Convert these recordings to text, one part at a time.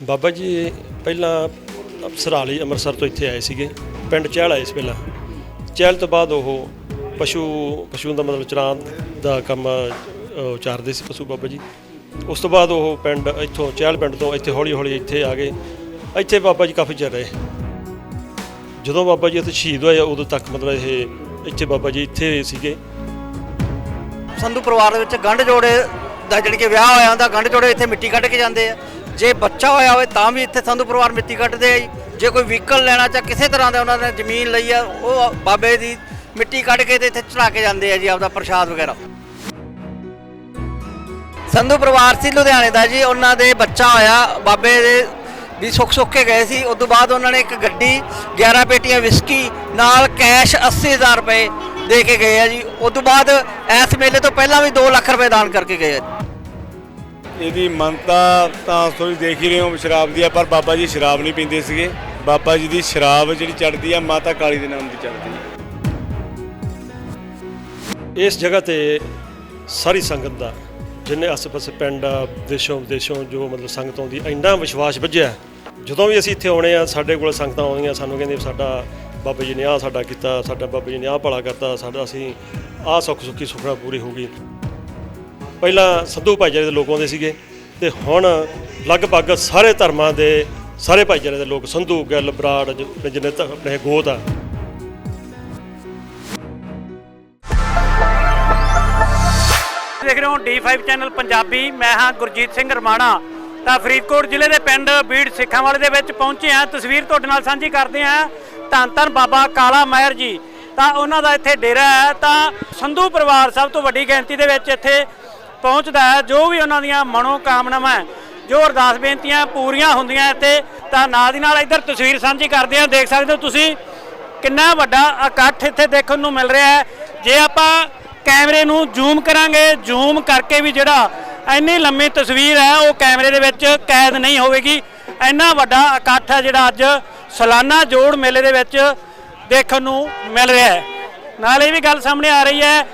ਬਾਬਾ ਜੀ ਪਹਿਲਾਂ ਸਰਾਲੀ ਅੰਮ੍ਰਿਤਸਰ ਤੋਂ ਇੱਥੇ ਆਏ ਸੀਗੇ। ਪਿੰਡ ਚਹਿਲ ਆਏ ਸੀ ਪਹਿਲਾਂ। ਚਹਿਲ ਤੋਂ ਬਾਅਦ ਉਹ ਪਸ਼ੂ ਪਸ਼ੂ ਦਾ ਮਤਲਬ ਚਰਾਨ ਦਾ ਕੰਮ ਅਹ, ਚਾਰਦੇ ਸੀ ਪਸ਼ੂ ਬਾਬਾ ਜੀ। ਉਸ ਤੋਂ ਬਾਅਦ ਉਹ ਪਿੰਡ ਇੱਥੋਂ ਚਹਿਲ ਪਿੰਡ ਤੋਂ ਇੱਥੇ ਹੌਲੀ ਹੌਲੀ ਇੱਥੇ ਆ ਗਏ। ਇੱਥੇ ਬਾਬਾ ਜੀ ਕਾਫੀ ਚਿਰ ਰਹੇ। ਜਦੋਂ ਬਾਬਾ ਜੀ ਇੱਥੇ ਸ਼ਹੀਦ ਹੋਏ ਉਦੋਂ ਤੱਕ ਮਤਲਬ ਇਹ ਇੱਥੇ ਬਾਬਾ ਜੀ ਇੱਥੇ ਸੀਗੇ। ਸੰਧੂ ਪਰਿਵਾਰ ਦੇ ਵਿੱਚ ਗੰਢ ਜੋੜੇ ਦਾ ਜਿਹੜੀ ਕਿ ਵਿਆਹ ਹੋਇਆ ਹੁੰਦਾ ਗੰਢ ਜੋੜੇ ਇੱਥੇ ਮਿੱਟੀ ਕੱਢ ਕੇ ਜਾਂਦੇ ਆ। ਜੇ ਬੱਚਾ ਹੋਇਆ ਹੋਵੇ ਤਾਂ ਵੀ ਇੱਥੇ ਸੰਧੂ ਪਰਿਵਾਰ ਮਿੱਟੀ ਕੱਢਦੇ ਆ ਜੀ। ਜੇ ਕੋਈ ਵਹੀਕਲ ਲੈਣਾ ਚਾ ਕਿਸੇ ਤਰ੍ਹਾਂ ਦਾ ਉਹਨਾਂ ਨੇ ਜ਼ਮੀਨ ਲਈ ਆ, ਉਹ ਬਾਬੇ ਦੀ ਮਿੱਟੀ ਕੱਢ ਕੇ ਤੇ ਇੱਥੇ ਚੜਾ ਕੇ ਜਾਂਦੇ ਆ ਜੀ, ਆਪਦਾ ਪ੍ਰਸ਼ਾਦ ਵਗੈਰਾ। ਸੰਧੂ ਪਰਿਵਾਰ ਸੀ ਲੁਧਿਆਣੇ ਦਾ ਜੀ, ਉਹਨਾਂ ਦੇ ਬੱਚਾ ਹੋਇਆ, ਬਾਬੇ ਦੇ ਵੀ ਸੁੱਖ ਸੁੱਖ ਕੇ ਗਏ ਸੀ। ਉਸ ਤੋਂ ਬਾਅਦ ਉਹਨਾਂ ਨੇ ਇੱਕ ਗੱਡੀ 11 ਪੇਟੀਆਂ ਵਿਸਕੀ ਨਾਲ ਕੈਸ਼ 80000 ਰੁਪਏ ਦੇ ਕੇ ਗਏ ਆ ਜੀ। ਉਸ ਤੋਂ ਬਾਅਦ ਇਸ ਮੇਲੇ ਤੋਂ ਪਹਿਲਾਂ ਵੀ 2 ਲੱਖ ਰੁਪਏ ਦਾਨ ਕਰਕੇ ਗਏ ਆ ਇਹਦੀ ਮੰਨਤਾ ਤਾਂ ਤੁਸੀਂ ਦੇਖ ਹੀ ਰਹੇ ਹੋ ਸ਼ਰਾਬ ਦੀ ਆ ਪਰ ਬਾਬਾ ਜੀ ਸ਼ਰਾਬ ਨਹੀਂ ਪੀਂਦੇ ਸੀਗੇ। ਬਾਬਾ ਜੀ ਦੀ ਸ਼ਰਾਬ ਜਿਹੜੀ ਚੜਦੀ ਆ ਮਾਤਾ ਕਾਲੀ ਦੇ ਨਾਮ ਦੀ ਚੜਦੀ ਆ। ਇਸ ਜਗ੍ਹਾ ਤੇ ਸਾਰੀ ਸੰਗਤ ਦਾ ਜਿੰਨੇ ਆਸ-ਪਾਸੇ ਪਿੰਡ ਆ, ਦੇਸ਼ੋਂ ਵਿਦੇਸ਼ੋਂ ਜੋ ਮਤਲਬ ਸੰਗਤ ਆਉਂਦੀ ਇੰਨਾ ਵਿਸ਼ਵਾਸ ਵੱਜਿਆ। ਜਦੋਂ ਵੀ ਅਸੀਂ ਇੱਥੇ ਆਉਣੇ ਆ ਸਾਡੇ ਕੋਲ ਸੰਗਤਾਂ ਆਉਂਦੀਆਂ ਸਾਨੂੰ ਕਹਿੰਦੇ ਵੀ ਸਾਡਾ ਬਾਬਾ ਜੀ ਨੇ ਆਹ ਸਾਡਾ ਕੀਤਾ ਸਾਡਾ ਬਾਬਾ ਜੀ ਨੇ ਆਹ ਭਲਾ ਕਰਤਾ ਸਾਡਾ ਅਸੀਂ ਆਹ ਸੁੱਖ ਸੁੱਖੀ ਸੁਖਣਾ ਪੂਰੀ ਹੋ ਗਈ। ਪਹਿਲਾਂ ਸੰਧੂ ਭਾਈਚਾਰੇ ਦੇ ਲੋਕ ਆਉਂਦੇ ਸੀਗੇ ਤੇ ਹੁਣ ਲਗਭਗ ਸਾਰੇ ਧਰਮਾਂ ਦੇ ਸਾਰੇ ਭਾਈਚਾਰੇ ਦੇ ਲੋਕ ਸੰਧੂ, ਗਿੱਲ, ਬਰਾੜ, ਜ- ਜਿੰਨੇ ਆਪਣੇ ਗੋਤ ਆ। ਦੇਖ ਰਹੇ ਹੋ D5 ਚੈਨਲ ਪੰਜਾਬੀ, ਮੈਂ ਹਾਂ ਗੁਰਜੀਤ ਸਿੰਘ ਰਮਾਣਾ। ਤਾਂ ਫਰੀਦਕੋਟ ਜ਼ਿਲ੍ਹੇ ਦੇ ਪਿੰਡ ਬੀੜ ਸਿੱਖਾਂ ਵਾਲੇ ਦੇ ਵਿੱਚ ਪਹੁੰਚੇ ਹਾਂ। ਤਸਵੀਰ ਤੁਹਾਡੇ ਨਾਲ ਸਾਂਝੀ ਕਰਦੇ ਹਾਂ। ਧੰਨ ਧੰਨ ਬਾਬਾ ਕਾਲਾ ਮਹਿਰ ਜੀ। ਤਾਂ ਉਹਨਾਂ ਦਾ ਇੱਥੇ ਡੇਰਾ ਹੈ। ਤਾਂ ਸੰਧੂ ਪਰਿਵਾਰ ਸਭ ਤੋਂ ਵੱਡੀ ਗਿਣਤੀ ਦੇ ਵਿੱਚ ਇੱਥੇ ਪਹੁੰਚਦਾ ਹੈ, ਜੋ ਵੀ ਉਹਨਾਂ ਦੀਆਂ ਮਨੋ ਕਾਮਨਾਵਾਂ ਜੋ ਅਰਦਾਸ ਬੇਨਤੀਆਂ ਪੂਰੀਆਂ ਹੁੰਦੀਆਂ ਇੱਥੇ, ਤਾਂ ਨਾਲ ਦੀ ਨਾਲ ਇੱਧਰ ਤਸਵੀਰ ਸਾਂਝੀ ਕਰਦੇ ਹਾਂ, ਦੇਖ ਸਕਦੇ ਹੋ ਤੁਸੀਂ ਕਿੰਨਾ ਵੱਡਾ ਇਕੱਠ ਇੱਥੇ ਦੇਖਣ ਨੂੰ ਮਿਲ ਰਿਹਾ ਹੈ। ਜੇ ਆਪਾਂ ਕੈਮਰੇ ਨੂੰ ਜ਼ੂਮ ਕਰਾਂਗੇ, ਜ਼ੂਮ ਕਰਕੇ ਵੀ ਜਿਹੜਾ ਇੰਨੀ ਲੰਮੀ ਤਸਵੀਰ ਹੈ, ਉਹ ਕੈਮਰੇ ਦੇ ਵਿੱਚ ਕੈਦ ਨਹੀਂ ਹੋਵੇਗੀ। ਇੰਨਾ ਵੱਡਾ ਇਕੱਠ ਹੈ ਜਿਹੜਾ ਅੱਜ ਸਾਲਾਨਾ ਜੋੜ ਮੇਲੇ ਦੇ ਵਿੱਚ ਦੇਖਣ ਨੂੰ ਮਿਲ ਰਿਹਾ ਹੈ। ਨਾਲ ਇਹ ਵੀ ਗੱਲ ਸਾਹਮਣੇ ਆ ਰਹੀ ਹੈ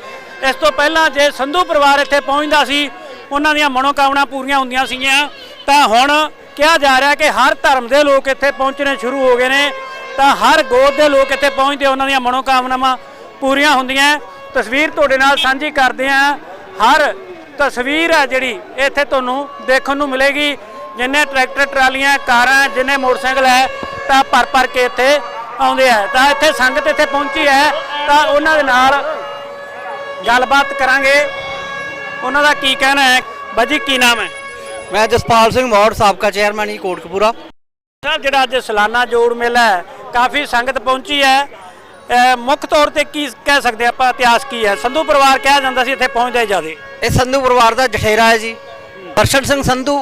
ਇਸ ਤੋਂ ਪਹਿਲਾਂ ਜੇ ਸੰਧੂ ਪਰਿਵਾਰ ਇੱਥੇ ਪਹੁੰਚਦਾ ਸੀ, ਉਹਨਾਂ ਦੀਆਂ ਮਨੋਕਾਮਨਾ ਪੂਰੀਆਂ ਹੁੰਦੀਆਂ ਸੀਗੀਆਂ। ਤਾਂ ਹੁਣ ਕਿਹਾ ਜਾ ਰਿਹਾ ਕਿ ਹਰ ਧਰਮ ਦੇ ਲੋਕ ਇੱਥੇ ਪਹੁੰਚਣੇ ਸ਼ੁਰੂ ਹੋ ਗਏ ਨੇ। ਤਾਂ ਹਰ ਗੋਤ ਦੇ ਲੋਕ ਇੱਥੇ ਪਹੁੰਚਦੇ ਉਹਨਾਂ ਦੀਆਂ ਮਨੋਕਾਮਨਾਵਾਂ ਪੂਰੀਆਂ ਹੁੰਦੀਆਂ। ਤਸਵੀਰ ਤੁਹਾਡੇ ਨਾਲ ਸਾਂਝੀ ਕਰਦੇ ਹਾਂ। ਹਰ ਤਸਵੀਰ ਹੈ ਜਿਹੜੀ ਇੱਥੇ ਤੁਹਾਨੂੰ ਦੇਖਣ ਨੂੰ ਮਿਲੇਗੀ। ਜਿੰਨੇ ਟਰੈਕਟਰ, ਟਰਾਲੀਆਂ, ਕਾਰਾਂ, ਜਿੰਨੇ ਮੋਟਰਸਾਈਕਲ ਹੈ, ਤਾਂ ਭਰ ਭਰ ਕੇ ਇੱਥੇ ਆਉਂਦੇ ਆ। ਤਾਂ ਇੱਥੇ ਸੰਗਤ ਇੱਥੇ ਪਹੁੰਚੀ ਹੈ। ਤਾਂ ਉਹਨਾਂ ਦੇ ਨਾਲ ਗੱਲਬਾਤ ਕਰਾਂਗੇ। ਉਹਨਾਂ ਦਾ ਕੀ ਕਹਿਣਾ ਹੈ? ਬਾਜੀ ਕੀ ਨਾਮ ਹੈ? ਮੈਂ ਜਸਪਾਲ ਸਿੰਘ ਮੌੜ ਸਾਬਕਾ ਚੇਅਰਮੈਨ ਜੀ ਕੋਟਕਪੂਰਾ। ਸਾਹਿਬ ਜਿਹੜਾ ਅੱਜ ਸਾਲਾਨਾ ਜੋੜ ਮੇਲਾ ਹੈ ਕਾਫੀ ਸੰਗਤ ਪਹੁੰਚੀ ਹੈ। ਮੁੱਖ ਤੌਰ ਤੇ ਕੀ ਕਹਿ ਸਕਦੇ ਆਪਾਂ? ਇਤਿਹਾਸ ਕੀ ਹੈ? ਸੰਧੂ ਪਰਿਵਾਰ ਕਿਹਾ ਜਾਂਦਾ ਸੀ ਇੱਥੇ ਪਹੁੰਚਦਾ ਜ਼ਿਆਦੇ। ਇਹ ਸੰਧੂ ਪਰਿਵਾਰ ਦਾ ਜਠੇਰਾ ਹੈ ਜੀ। ਦਰਸ਼ਨ ਸਿੰਘ ਸੰਧੂ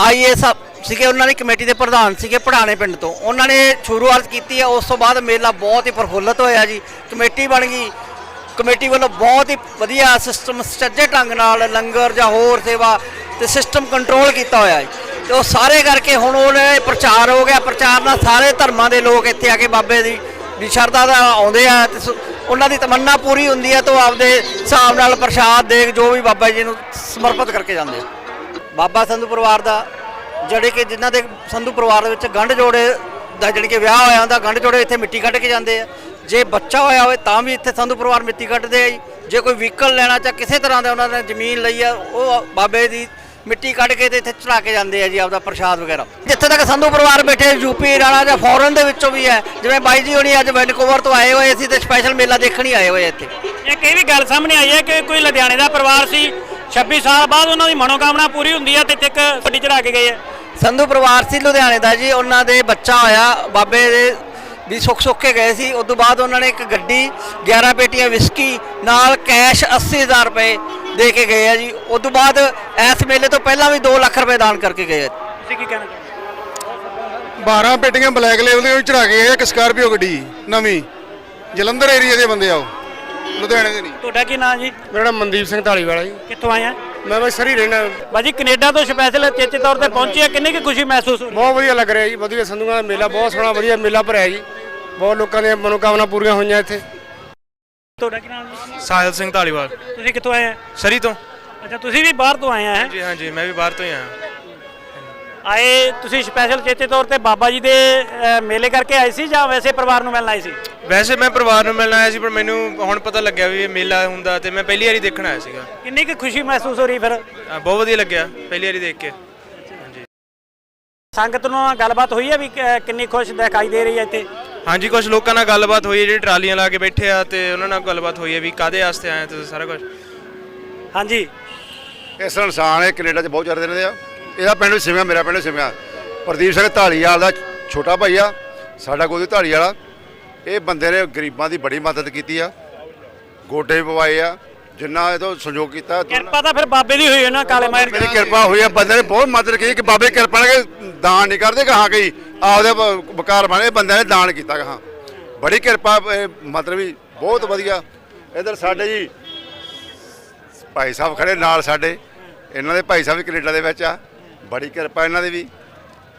ਆਈਏਐਸ ਸੀਗੇ ਉਹਨਾਂ ਦੀ ਕਮੇਟੀ ਦੇ ਪ੍ਰਧਾਨ ਸੀਗੇ ਪੜਾਣੇ ਪਿੰਡ ਤੋਂ। ਉਹਨਾਂ ਨੇ ਸ਼ੁਰੂਆਤ ਕੀਤੀ ਹੈ ਉਸ ਤੋਂ ਬਾਅਦ ਮੇਲਾ ਬਹੁਤ ਹੀ ਪ੍ਰਫੁੱਲਤ ਹੋਇਆ ਜੀ। ਕਮੇਟੀ ਬਣ ਗਈ। ਕਮੇਟੀ ਵੱਲੋਂ ਬਹੁਤ ਹੀ ਵਧੀਆ ਸਿਸਟਮ ਸੁਚੱਜੇ ਢੰਗ ਨਾਲ ਲੰਗਰ ਜਾਂ ਹੋਰ ਸੇਵਾ ਤੇ ਸਿਸਟਮ ਕੰਟਰੋਲ ਕੀਤਾ ਹੋਇਆ ਹੈ। ਤੇ ਉਹ ਸਾਰੇ ਕਰਕੇ ਹੁਣ ਉਹਨੇ ਪ੍ਰਚਾਰ ਹੋ ਗਿਆ। ਪ੍ਰਚਾਰ ਨਾਲ ਸਾਰੇ ਧਰਮਾਂ ਦੇ ਲੋਕ ਇੱਥੇ ਆ ਕੇ ਬਾਬੇ ਦੀ ਵੀ ਸ਼ਰਧਾ ਦਾ ਆਉਂਦੇ ਆ ਤੇ ਉਹਨਾਂ ਦੀ ਤਮੰਨਾ ਪੂਰੀ ਹੁੰਦੀ ਹੈ ਤਾਂ ਉਹ ਆਪਦੇ ਹਿਸਾਬ ਨਾਲ ਪ੍ਰਸ਼ਾਦ ਦੇਖ ਜੋ ਵੀ ਬਾਬਾ ਜੀ ਨੂੰ ਸਮਰਪਿਤ ਕਰਕੇ ਜਾਂਦੇ ਆ। ਬਾਬਾ ਸੰਧੂ ਪਰਿਵਾਰ ਦਾ ਜਿਹੜੇ ਕਿ ਜਿਨ੍ਹਾਂ ਦੇ ਸੰਧੂ ਪਰਿਵਾਰ ਦੇ ਵਿੱਚ ਗੰਢ ਜੋੜੇ ਦਾ ਜਾਣੀ ਕਿ ਵਿਆਹ ਹੋਇਆ ਹੁੰਦਾ ਗੰਢ ਜੋੜੇ ਇੱਥੇ ਮਿੱਟੀ ਕੱਢ ਕੇ ਜਾਂਦੇ ਆ। ਜੇ ਬੱਚਾ ਹੋਇਆ ਹੋਵੇ ਤਾਂ ਵੀ ਇੱਥੇ ਸੰਧੂ ਪਰਿਵਾਰ ਮਿੱਟੀ ਕੱਢਦੇ ਆ ਜੀ। ਜੇ ਕੋਈ ਵਹੀਕਲ ਲੈਣਾ ਚਾ ਕਿਸੇ ਤਰ੍ਹਾਂ ਦਾ ਉਹਨਾਂ ਨੇ ਜ਼ਮੀਨ ਲਈ ਆ ਉਹ ਬਾਬੇ ਦੀ ਮਿੱਟੀ ਕੱਢ ਕੇ ਤੇ ਇੱਥੇ ਚੜਾ ਕੇ ਜਾਂਦੇ ਆ ਜੀ ਆਪਦਾ ਪ੍ਰਸ਼ਾਦ ਵਗੈਰਾ। ਜਿੱਥੇ ਤੱਕ ਸੰਧੂ ਪਰਿਵਾਰ ਬੈਠੇ ਯੂਪੀ ਰਾਣਾ ਜਾਂ ਫੋਰਨ ਦੇ ਵਿੱਚੋਂ ਵੀ ਹੈ ਜਿਵੇਂ ਬਾਈ ਜੀ ਹੋਣੀ ਅੱਜ ਵੈਨਕੂਵਰ ਤੋਂ ਆਏ ਹੋਏ ਸੀ ਤੇ ਸਪੈਸ਼ਲ ਮੇਲਾ ਦੇਖਣ ਹੀ ਆਏ ਹੋਏ ਇੱਥੇ। ਇੱਕ ਇਹ ਵੀ ਗੱਲ ਸਾਹਮਣੇ ਆਈ ਹੈ ਕਿ ਕੋਈ ਲੁਧਿਆਣੇ ਦਾ ਪਰਿਵਾਰ ਸੀ 26 ਸਾਲ ਬਾਅਦ ਉਹਨਾਂ ਦੀ ਮਨੋਕਾਮਨਾ ਪੂਰੀ ਹੁੰਦੀ ਹੈ ਤੇ ਇੱਥੇ ਇੱਕ ਗੱਡੀ ਚੜਾ ਕੇ ਗਏ ਆ। ਸੰਧੂ ਪਰਿਵਾਰ ਸੀ ਲੁਧਿਆਣੇ ਦਾ ਜੀ ਉਹਨਾਂ ਦੇ ਬੱਚਾ ਹੋਇਆ ਬਾਬੇ ਦੇ ਵੀ ਸੁੱਖ ਸੁੱਖ ਕੇ ਗਏ ਸੀ। ਉਸ ਤੋਂ ਬਾਅਦ ਉਹਨਾਂ ਨੇ ਇੱਕ ਗੱਡੀ 11 ਪੇਟੀਆਂ ਵਿਸਕੀ ਨਾਲ ਕੈਸ਼ 80000 ਰੁਪਏ ਦੇ ਕੇ ਗਏ ਆ ਜੀ। ਉਸ ਤੋਂ ਬਾਅਦ ਇਸ ਮੇਲੇ ਤੋਂ ਪਹਿਲਾਂ ਵੀ 2 ਲੱਖ ਰੁਪਏ ਦਾਨ ਕਰਕੇ ਗਏ ਆ ਤੁਸੀਂ ਕੀ ਕਹਿਣਾ ਚਾਹੁੰਦੇ 12 ਪੇਟੀਆਂ ਬਲੈਕ ਲੇਬਲ ਦੀਆਂ ਵੀ ਚੜਾ ਕੇ ਗਏ ਆ, ਇੱਕ ਸਕਾਰਪੀਓ ਗੱਡੀ ਨਵੀਂ। ਜਲੰਧਰ ਏਰੀਆ ਦੇ ਬੰਦੇ ਆ ਉਹ। ਲੁਧਿਆਣੇ ਦੇ ਨਹੀਂ। ਤੁਹਾਡਾ ਕੀ ਨਾਮ ਜੀ? ਮੇਰਾ ਨਾਮ ਮਨਦੀਪ ਸਿੰਘ ਢਾਲੀਵਾਲਾ ਜੀ। ਕਿੱਥੋਂ ਆਏ ਆ? ਮੈਂ ਬਸ ਸਰੀ ਰਹਿਣਾ। ਬਾਜੀ ਕੈਨੇਡਾ ਤੋਂ ਸਪੈਸ਼ਲ ਚੇਚੇ ਤੌਰ ਤੇ ਪਹੁੰਚੇ ਆ ਕਿੰਨੀ ਕੁ ਖੁਸ਼ੀ ਮਹਿਸੂਸ ਹੋ ਰਹੀ ਹੈ ਬਹੁਤ ਵਧੀਆ ਲੱਗ ਰਿਹਾ ਜੀ ਵਧੀਆ ਸੰਧੂਆਂ ਦਾ ਮੇਲਾ ਬਹੁਤ ਸੋਹਣਾ ਵਧੀਆ ਮੇਲਾ ਭਰਿਆ ਜੀ। ਬਹੁਤ ਲੋਕਾਂ ਦੀਆਂ ਮਨੋਕਾਮਨਾ ਪੂਰੀਆਂ ਹੋਈਆਂ ਇੱਥੇ। ਤੁਹਾਡਾ ਕੀ ਨਾਮ ਜੀ? ਸਾਹਿਲ ਸਿੰਘ ਢਾਲੀਵਾਲ ਤੁਸੀਂ ਕਿੱਥੋਂ ਆਏ ਆ? ਸਰੀ ਤੋਂ। ਅੱਛਾ ਤੁਸੀਂ ਵੀ ਬਾਹਰ ਤੋਂ ਆਏ ਆ ਹੈਂ? ਜੀ ਹਾਂਜੀ ਮੈਂ ਵੀ ਬਾਹਰ ਤੋਂ ਹੀ ਆਇਆ। ਆਏ ਤੁਸੀਂ ਸਪੈਸ਼ਲ ਚੇਤੇ ਤੌਰ ਤੇ ਬਾਬਾ ਜੀ ਦੇ ਮੇਲੇ ਕਰਕੇ ਆਏ ਸੀ ਜਾਂ ਵੈਸੇ ਪਰਿਵਾਰ ਨੂੰ ਮਿਲਣ ਆਏ ਸੀ? ਵੈਸੇ ਮੈਂ ਪਰਿਵਾਰ ਨੂੰ ਮਿਲਣ ਆਇਆ ਸੀ ਪਰ ਮੈਨੂੰ ਹੁਣ ਪਤਾ ਲੱਗਿਆ ਵੀ ਇਹ ਮੇਲਾ ਹੁੰਦਾ ਤੇ ਮੈਂ ਪਹਿਲੀ ਵਾਰੀ ਦੇਖਣ ਆਇਆ ਸੀਗਾ। ਕਿੰਨੀ ਕੁ ਖੁਸ਼ੀ ਮਹਿਸੂਸ ਹੋ ਰਹੀ ਫਿਰ? ਬਹੁਤ ਵਧੀਆ ਲੱਗਿਆ ਪਹਿਲੀ ਵਾਰੀ ਦੇਖ ਕੇ। ਸੰਗਤ ਨਾਲ ਗੱਲਬਾਤ ਹੋਈ ਹੈ ਵੀ ਕਿੰਨੀ ਖੁਸ਼ ਦਿਖਾਈ ਦੇ ਰਹੀ ਹੈ ਇੱਥੇ? ਹਾਂਜੀ ਕੁਝ ਲੋਕਾਂ ਨਾਲ ਗੱਲਬਾਤ ਹੋਈ ਹੈ ਜਿਹੜੇ ਟਰਾਲੀਆਂ ਲਾ ਕੇ ਬੈਠੇ ਆ ਤੇ ਉਹਨਾਂ ਨਾਲ ਗੱਲਬਾਤ ਹੋਈ ਹੈ ਵੀ ਕਾਦੇ ਵਾਸਤੇ ਆਏ ਤੁਸੀਂ ਸਾਰਾ ਕੁਝ ਹਾਂਜੀ। ਇਸ ਇਨਸਾਨ ਇਹ ਕੈਨੇਡਾ 'ਚ ਬਹੁਤ ਚੜਦੇ ਰਹਿੰਦੇ ਆ। ਇਹਦਾ ਪਿੰਡ ਸਿਮਿਆ ਮੇਰਾ ਪਿੰਡ ਸਿਮਿਆ। ਪ੍ਰਦੀਪ ਸਿੰਘ ਢਾਲੀਵਾਲ ਦਾ ਛੋਟਾ ਭਾਈ ਆ ਸਾਡਾ ਕੋਈ ਢਾਲੀ ਵਾਲਾ ਇਹ ਬੰਦੇ ਨੇ ਗਰੀਬਾਂ ਦੀ ਬੜੀ ਮਦਦ ਕੀਤੀ ਆ। ਗੋਡੇ ਪਵਾਏ ਆ ਜਿੰਨਾ ਇਹ ਤੋਂ ਸੰਯੋਗ ਕੀਤਾ ਕਿਰਪਾ ਤਾਂ ਫਿਰ ਬਾਬੇ ਦੀ ਹੋਈ ਹੈ ਨਾ ਕਾਲੇ ਮਾਇਰ ਮੇਰੀ ਕਿਰਪਾ ਹੋਈ ਆ ਬੰਦੇ ਨੇ ਬਹੁਤ ਮਦਦ ਕੀਤੀ ਕਿ ਬਾਬੇ ਕਿਰਪਾ ਨਾਲ ਦਾਨ ਨਹੀਂ ਕਰਦੇ ਕਹਾਂ ਗਈ ਆਪਦੇ ਬਕਾਰ ਬਣੇ ਬੰਦੇ ਨੇ ਦਾਨ ਕੀਤਾ ਕਹਾਂ। ਬੜੀ ਕਿਰਪਾ ਮਤਲਬ ਵੀ ਬਹੁਤ ਵਧੀਆ। ਇਧਰ ਸਾਡੇ ਜੀ ਭਾਈ ਸਾਹਿਬ ਖੜੇ ਨਾਲ ਸਾਡੇ। ਇਹਨਾਂ ਦੇ ਭਾਈ ਸਾਹਿਬ ਵੀ ਕੈਨੇਡਾ ਦੇ ਵਿੱਚ ਆ। ਬੜੀ ਕਿਰਪਾ ਇਹਨਾਂ ਦੀ ਵੀ।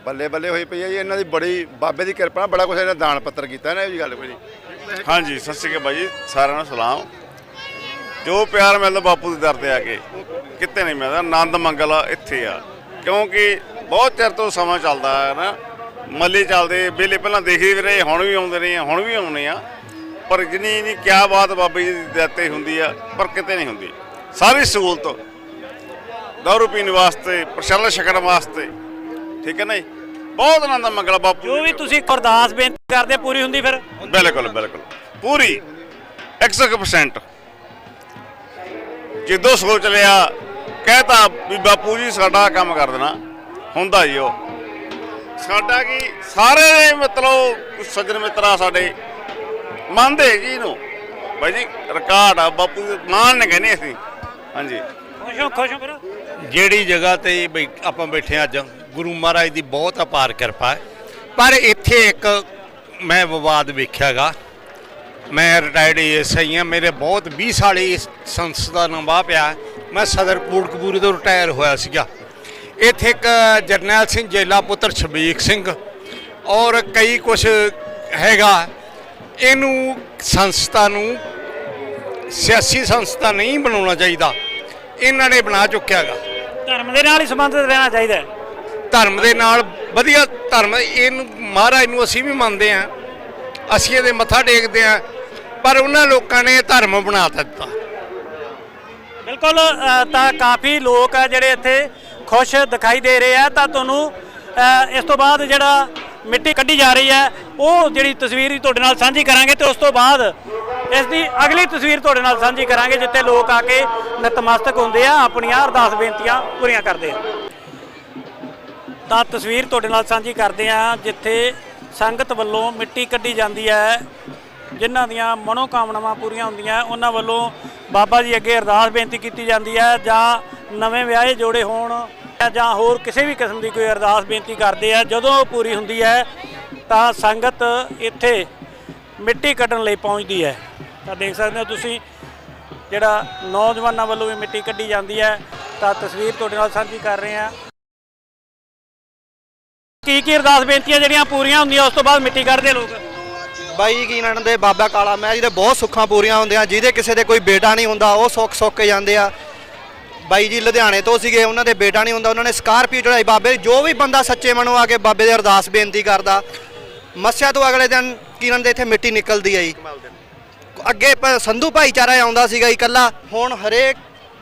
ਬੱਲੇ ਬੱਲੇ ਹੋਈ ਪਈ ਹੈ ਜੀ, ਇਹਨਾਂ ਦੀ ਬੜੀ, ਬਾਬੇ ਦੀ ਕਿਰਪਾ ਨਾਲ ਬੜਾ ਕੁਝ ਇਹਨਾਂ ਦਾਨ ਪੱਤਰ ਕੀਤਾ ਨਾ, ਇਹ ਜੀ ਗੱਲ ਕੋਈ ਨਹੀਂ। ਹਾਂਜੀ, ਸਤਿ ਸ਼੍ਰੀ ਅਕਾਲ ਬਾਈ ਸਾਰਿਆਂ ਨੂੰ ਸਲਾਮ। ਜੋ ਪਿਆਰ ਮਿਲਦਾ ਬਾਪੂ ਦੇ ਦਰ ਤੇ ਆ ਕੇ, ਕਿਤੇ ਨਹੀਂ ਮਿਲਦਾ, ਆਨੰਦ ਮੰਗਲ ਇੱਥੇ ਆ। ਕਿਉਂਕਿ ਬਹੁਤ ਚਿਰ ਤੋਂ ਸਮਾਂ ਚੱਲਦਾ ਹੈ ਨਾ, ਮੱਲੇ ਚੱਲਦੇ ਵੇਲੇ ਪਹਿਲਾਂ ਦੇਖਦੇ ਵੀ ਰਹੇ, ਹੁਣ ਵੀ ਆਉਂਦੇ ਰਹੇ ਹੁਣ ਵੀ ਆਉਣੇ ਆ। ਪਰ ਜਿੰਨੀ ਨਹੀਂ ਕਿਆ ਬਾਤ ਬਾਬੇ ਜੀ ਦੀ ਦਾਤੇ ਹੁੰਦੀ ਆ, ਪਰ ਕਿਤੇ ਨਹੀਂ ਹੁੰਦੀ। ਸਾਰੀ ਸਹੂਲਤ ਦਾਰੂ ਪੀਣ ਵਾਸਤੇ ਪ੍ਰਸ਼ਾਦਾ ਛਕਣ ਵਾਸਤੇ ਠੀਕ ਹੈ ਨਾ ਜੀ ਬਹੁਤ ਆਨੰਦ ਮੰਗਲ ਬਾਪੂ ਜੋ ਵੀ। ਤੁਸੀਂ ਅਰਦਾਸ ਬੇਨਤੀ ਕਰਦੇ ਪੂਰੀ ਹੁੰਦੀ ਫਿਰ ਬਿਲਕੁਲ ਬਿਲਕੁਲ ਪੂਰੀ 100% ਜਦੋਂ ਸੋਚ ਲਿਆ ਕਹਿਤਾ ਵੀ ਬਾਪੂ ਜੀ ਸਾਡਾ ਕੰਮ ਕਰ ਦੇਣਾ ਹੁੰਦਾ ਜੀ ਉਹ ਸਾਡਾ ਕੀ ਸਾਰੇ ਮਤਲਬ ਸੱਜਣ ਮਿੱਤਰਾ ਸਾਡੇ ਮੰਨਦੇ ਜੀ ਇਹਨੂੰ ਬਾਈ ਜੀ ਰਿਕਾਰਡ ਆ ਬਾਪੂ ਮਾਨ ਨੇ ਕਹਿੰਦੇ ਅਸੀਂ ਹਾਂਜੀ ਖੁਸ਼ ਹੋ ਖੁਸ਼ ਹੋ ਫਿਰ? ਜਿਹੜੀ ਜਗ੍ਹਾ ਤੇ ਬੈ- ਆਪਾਂ ਬੈਠੇ ਹਾਂ ਅੱਜ, ਗੁਰੂ ਮਹਾਰਾਜ ਦੀ ਬਹੁਤ ਅਪਾਰ ਕਿਰਪਾ ਹੈ। ਪਰ ਇੱਥੇ ਇੱਕ ਮੈਂ ਵਿਵਾਦ ਵੇਖਿਆਗਾ। ਮੈਂ ਰਿਟਾਇਰਡ ਐਸਆਈ ਹਾਂ, ਮੇਰੇ ਬਹੁਤ 20 ਸਾਲ ਇਸ ਸੰਸਥਾ ਨਾਲ ਵਾਹ ਪਿਆ। ਮੈਂ ਸਦਰ ਕੋਟਕਪੂਰੇ ਤੋਂ ਰਿਟਾਇਰ ਹੋਇਆ ਸੀਗਾ। ਇੱਥੇ ਇੱਕ ਜਰਨੈਲ ਸਿੰਘ, ਜੇਲਾ ਪੁੱਤਰ ਸ਼ਬੀਕ ਸਿੰਘ ਔਰ ਕਈ ਕੁਛ ਹੈਗਾ। ਇਹਨੂੰ ਸੰਸਥਾ ਨੂੰ ਸਿਆਸੀ ਸੰਸਥਾ ਨਹੀਂ ਬਣਾਉਣਾ ਚਾਹੀਦਾ। ਇਹਨਾਂ ਨੇ ਬਣਾ ਚੁੱਕਿਆਗਾ ਧਰਮ ਦੇ ਨਾਲ ਹੀ ਸੰਬੰਧਿਤ ਰਹਿਣਾ ਚਾਹੀਦਾ ਹੈ। ਧਰਮ ਦੇ ਨਾਲ ਵਧੀਆ ਧਰਮ ਇਹਨੂੰ ਮਹਾਰਾਜ ਨੂੰ ਅਸੀਂ ਵੀ ਮੰਨਦੇ ਹਾਂ। ਅਸੀਂ ਇਹਦੇ ਮੱਥਾ ਟੇਕਦੇ ਹਾਂ ਪਰ ਉਹਨਾਂ ਲੋਕਾਂ ਨੇ ਧਰਮ ਬਣਾ ਦਿੱਤਾ। ਬਿਲਕੁਲ ਅ, ਤਾਂ ਕਾਫੀ ਲੋਕ ਆ ਜਿਹੜੇ ਇੱਥੇ ਖੁਸ਼ ਦਿਖਾਈ ਦੇ ਰਹੇ ਆ। ਤਾਂ ਤੁਹਾਨੂੰ ਅ, ਇਸ ਤੋਂ ਬਾਅਦ ਜਿਹੜਾ ਮਿੱਟੀ ਕੱਢੀ ਜਾ ਰਹੀ ਹੈ ਉਹ ਜਿਹੜੀ ਤਸਵੀਰ ਵੀ ਤੁਹਾਡੇ ਨਾਲ ਸਾਂਝੀ ਕਰਾਂਗੇ ਤੇ ਉਸ ਤੋਂ ਬਾਅਦ ਇਸ ਦੀ ਅਗਲੀ ਤਸਵੀਰ ਤੁਹਾਡੇ ਨਾਲ ਸਾਂਝੀ ਕਰਾਂਗੇ, ਜਿੱਥੇ ਲੋਕ ਆ ਕੇ ਨਤਮਸਤਕ ਹੁੰਦੇ ਆ, ਆਪਣੀਆਂ ਅਰਦਾਸ ਬੇਨਤੀਆਂ ਪੂਰੀਆਂ ਕਰਦੇ ਆ। ਤਾਂ ਤਸਵੀਰ ਤੁਹਾਡੇ ਨਾਲ ਸਾਂਝੀ ਕਰਦੇ ਆ, ਜਿੱਥੇ ਸੰਗਤ ਵੱਲੋਂ ਮਿੱਟੀ ਕੱਢੀ ਜਾਂਦੀ ਹੈ, ਜਿਨ੍ਹਾਂ ਦੀਆਂ ਮਨੋਕਾਮਨਾਵਾਂ ਪੂਰੀਆਂ ਹੁੰਦੀਆਂ, ਉਹਨਾਂ ਵੱਲੋਂ ਬਾਬਾ ਜੀ ਅੱਗੇ ਅਰਦਾਸ ਬੇਨਤੀ ਕੀਤੀ ਜਾਂਦੀ ਹੈ, ਜਾਂ ਨਵੇਂ ਵਿਆਹੇ ਜੋੜੇ ਹੋਣ, ਜਾਂ ਹੋਰ ਕਿਸੇ ਵੀ ਕਿਸਮ ਦੀ ਕੋਈ ਅਰਦਾਸ ਬੇਨਤੀ ਕਰਦੇ ਆ, ਜਦੋਂ ਉਹ ਪੂਰੀ ਹੁੰਦੀ ਹੈ, ਤਾਂ ਸੰਗਤ ਇੱਥੇ ਮਿੱਟੀ ਕੱਢਣ ਲਈ ਪਹੁੰਚਦੀ ਹੈ। ਤਾਂ ਦੇਖ ਸਕਦੇ ਹੋ ਤੁਸੀਂ, ਜਿਹੜਾ ਨੌਜਵਾਨਾਂ ਵੱਲੋਂ ਵੀ ਮਿੱਟੀ ਕੱਢੀ ਜਾਂਦੀ ਹੈ, ਤਾਂ ਤਸਵੀਰ ਤੁਹਾਡੇ ਨਾਲ ਸਾਂਝੀ ਕਰ ਰਹੇ ਹਾਂ। ਕੀ ਕੀ ਅਰਦਾਸ ਬੇਨਤੀਆਂ ਜਿਹੜੀਆਂ ਪੂਰੀਆਂ ਹੁੰਦੀਆਂ, ਉਸ ਤੋਂ ਬਾਅਦ ਮਿੱਟੀ ਕੱਢਦੇ ਲੋਕ? ਬਾਈ ਕੀ ਨਣ ਦੇ, ਬਾਬਾ ਕਾਲਾ ਮੈਂ ਜਿਹਦੇ ਬਹੁਤ ਸੁੱਖਾਂ ਪੂਰੀਆਂ ਹੁੰਦੀਆਂ, ਜਿਹਦੇ ਕਿਸੇ ਦੇ ਕੋਈ ਬੇਟਾ ਨਹੀਂ ਹੁੰਦਾ, ਉਹ ਸੁੱਖ ਸੁੱਖ ਕੇ ਜਾਂਦੇ ਆ। ਬਾਈ ਜੀ ਲੁਧਿਆਣੇ ਤੋਂ ਸੀਗੇ, ਉਹਨਾਂ ਦੇ ਬੇਟਾ ਨਹੀਂ ਹੁੰਦਾ, ਉਹਨਾਂ ਨੇ ਸਕਾਰਪੀਓ ਚੜਾਈ ਬਾਬੇ, ਜੋ ਵੀ ਬੰਦਾ ਸੱਚੇ ਮਨੋਂ ਆ ਕੇ ਬਾਬੇ ਦੇ ਅਰਦਾਸ ਬੇਨਤੀ ਕਰਦਾ, ਮੱਸਿਆ ਤੋਂ ਅਗਲੇ ਦਿਨ ਕਿਰਨ ਦੇ ਇੱਥੇ ਮਿੱਟੀ ਨਿਕਲਦੀ ਜੀ। ਅੱਗੇ ਪ- ਸੰਧੂ ਭਾਈਚਾਰਾ ਆਉਂਦਾ ਸੀਗਾ ਜੀ ਇਕੱਲਾ। ਹੁਣ ਹਰੇਕ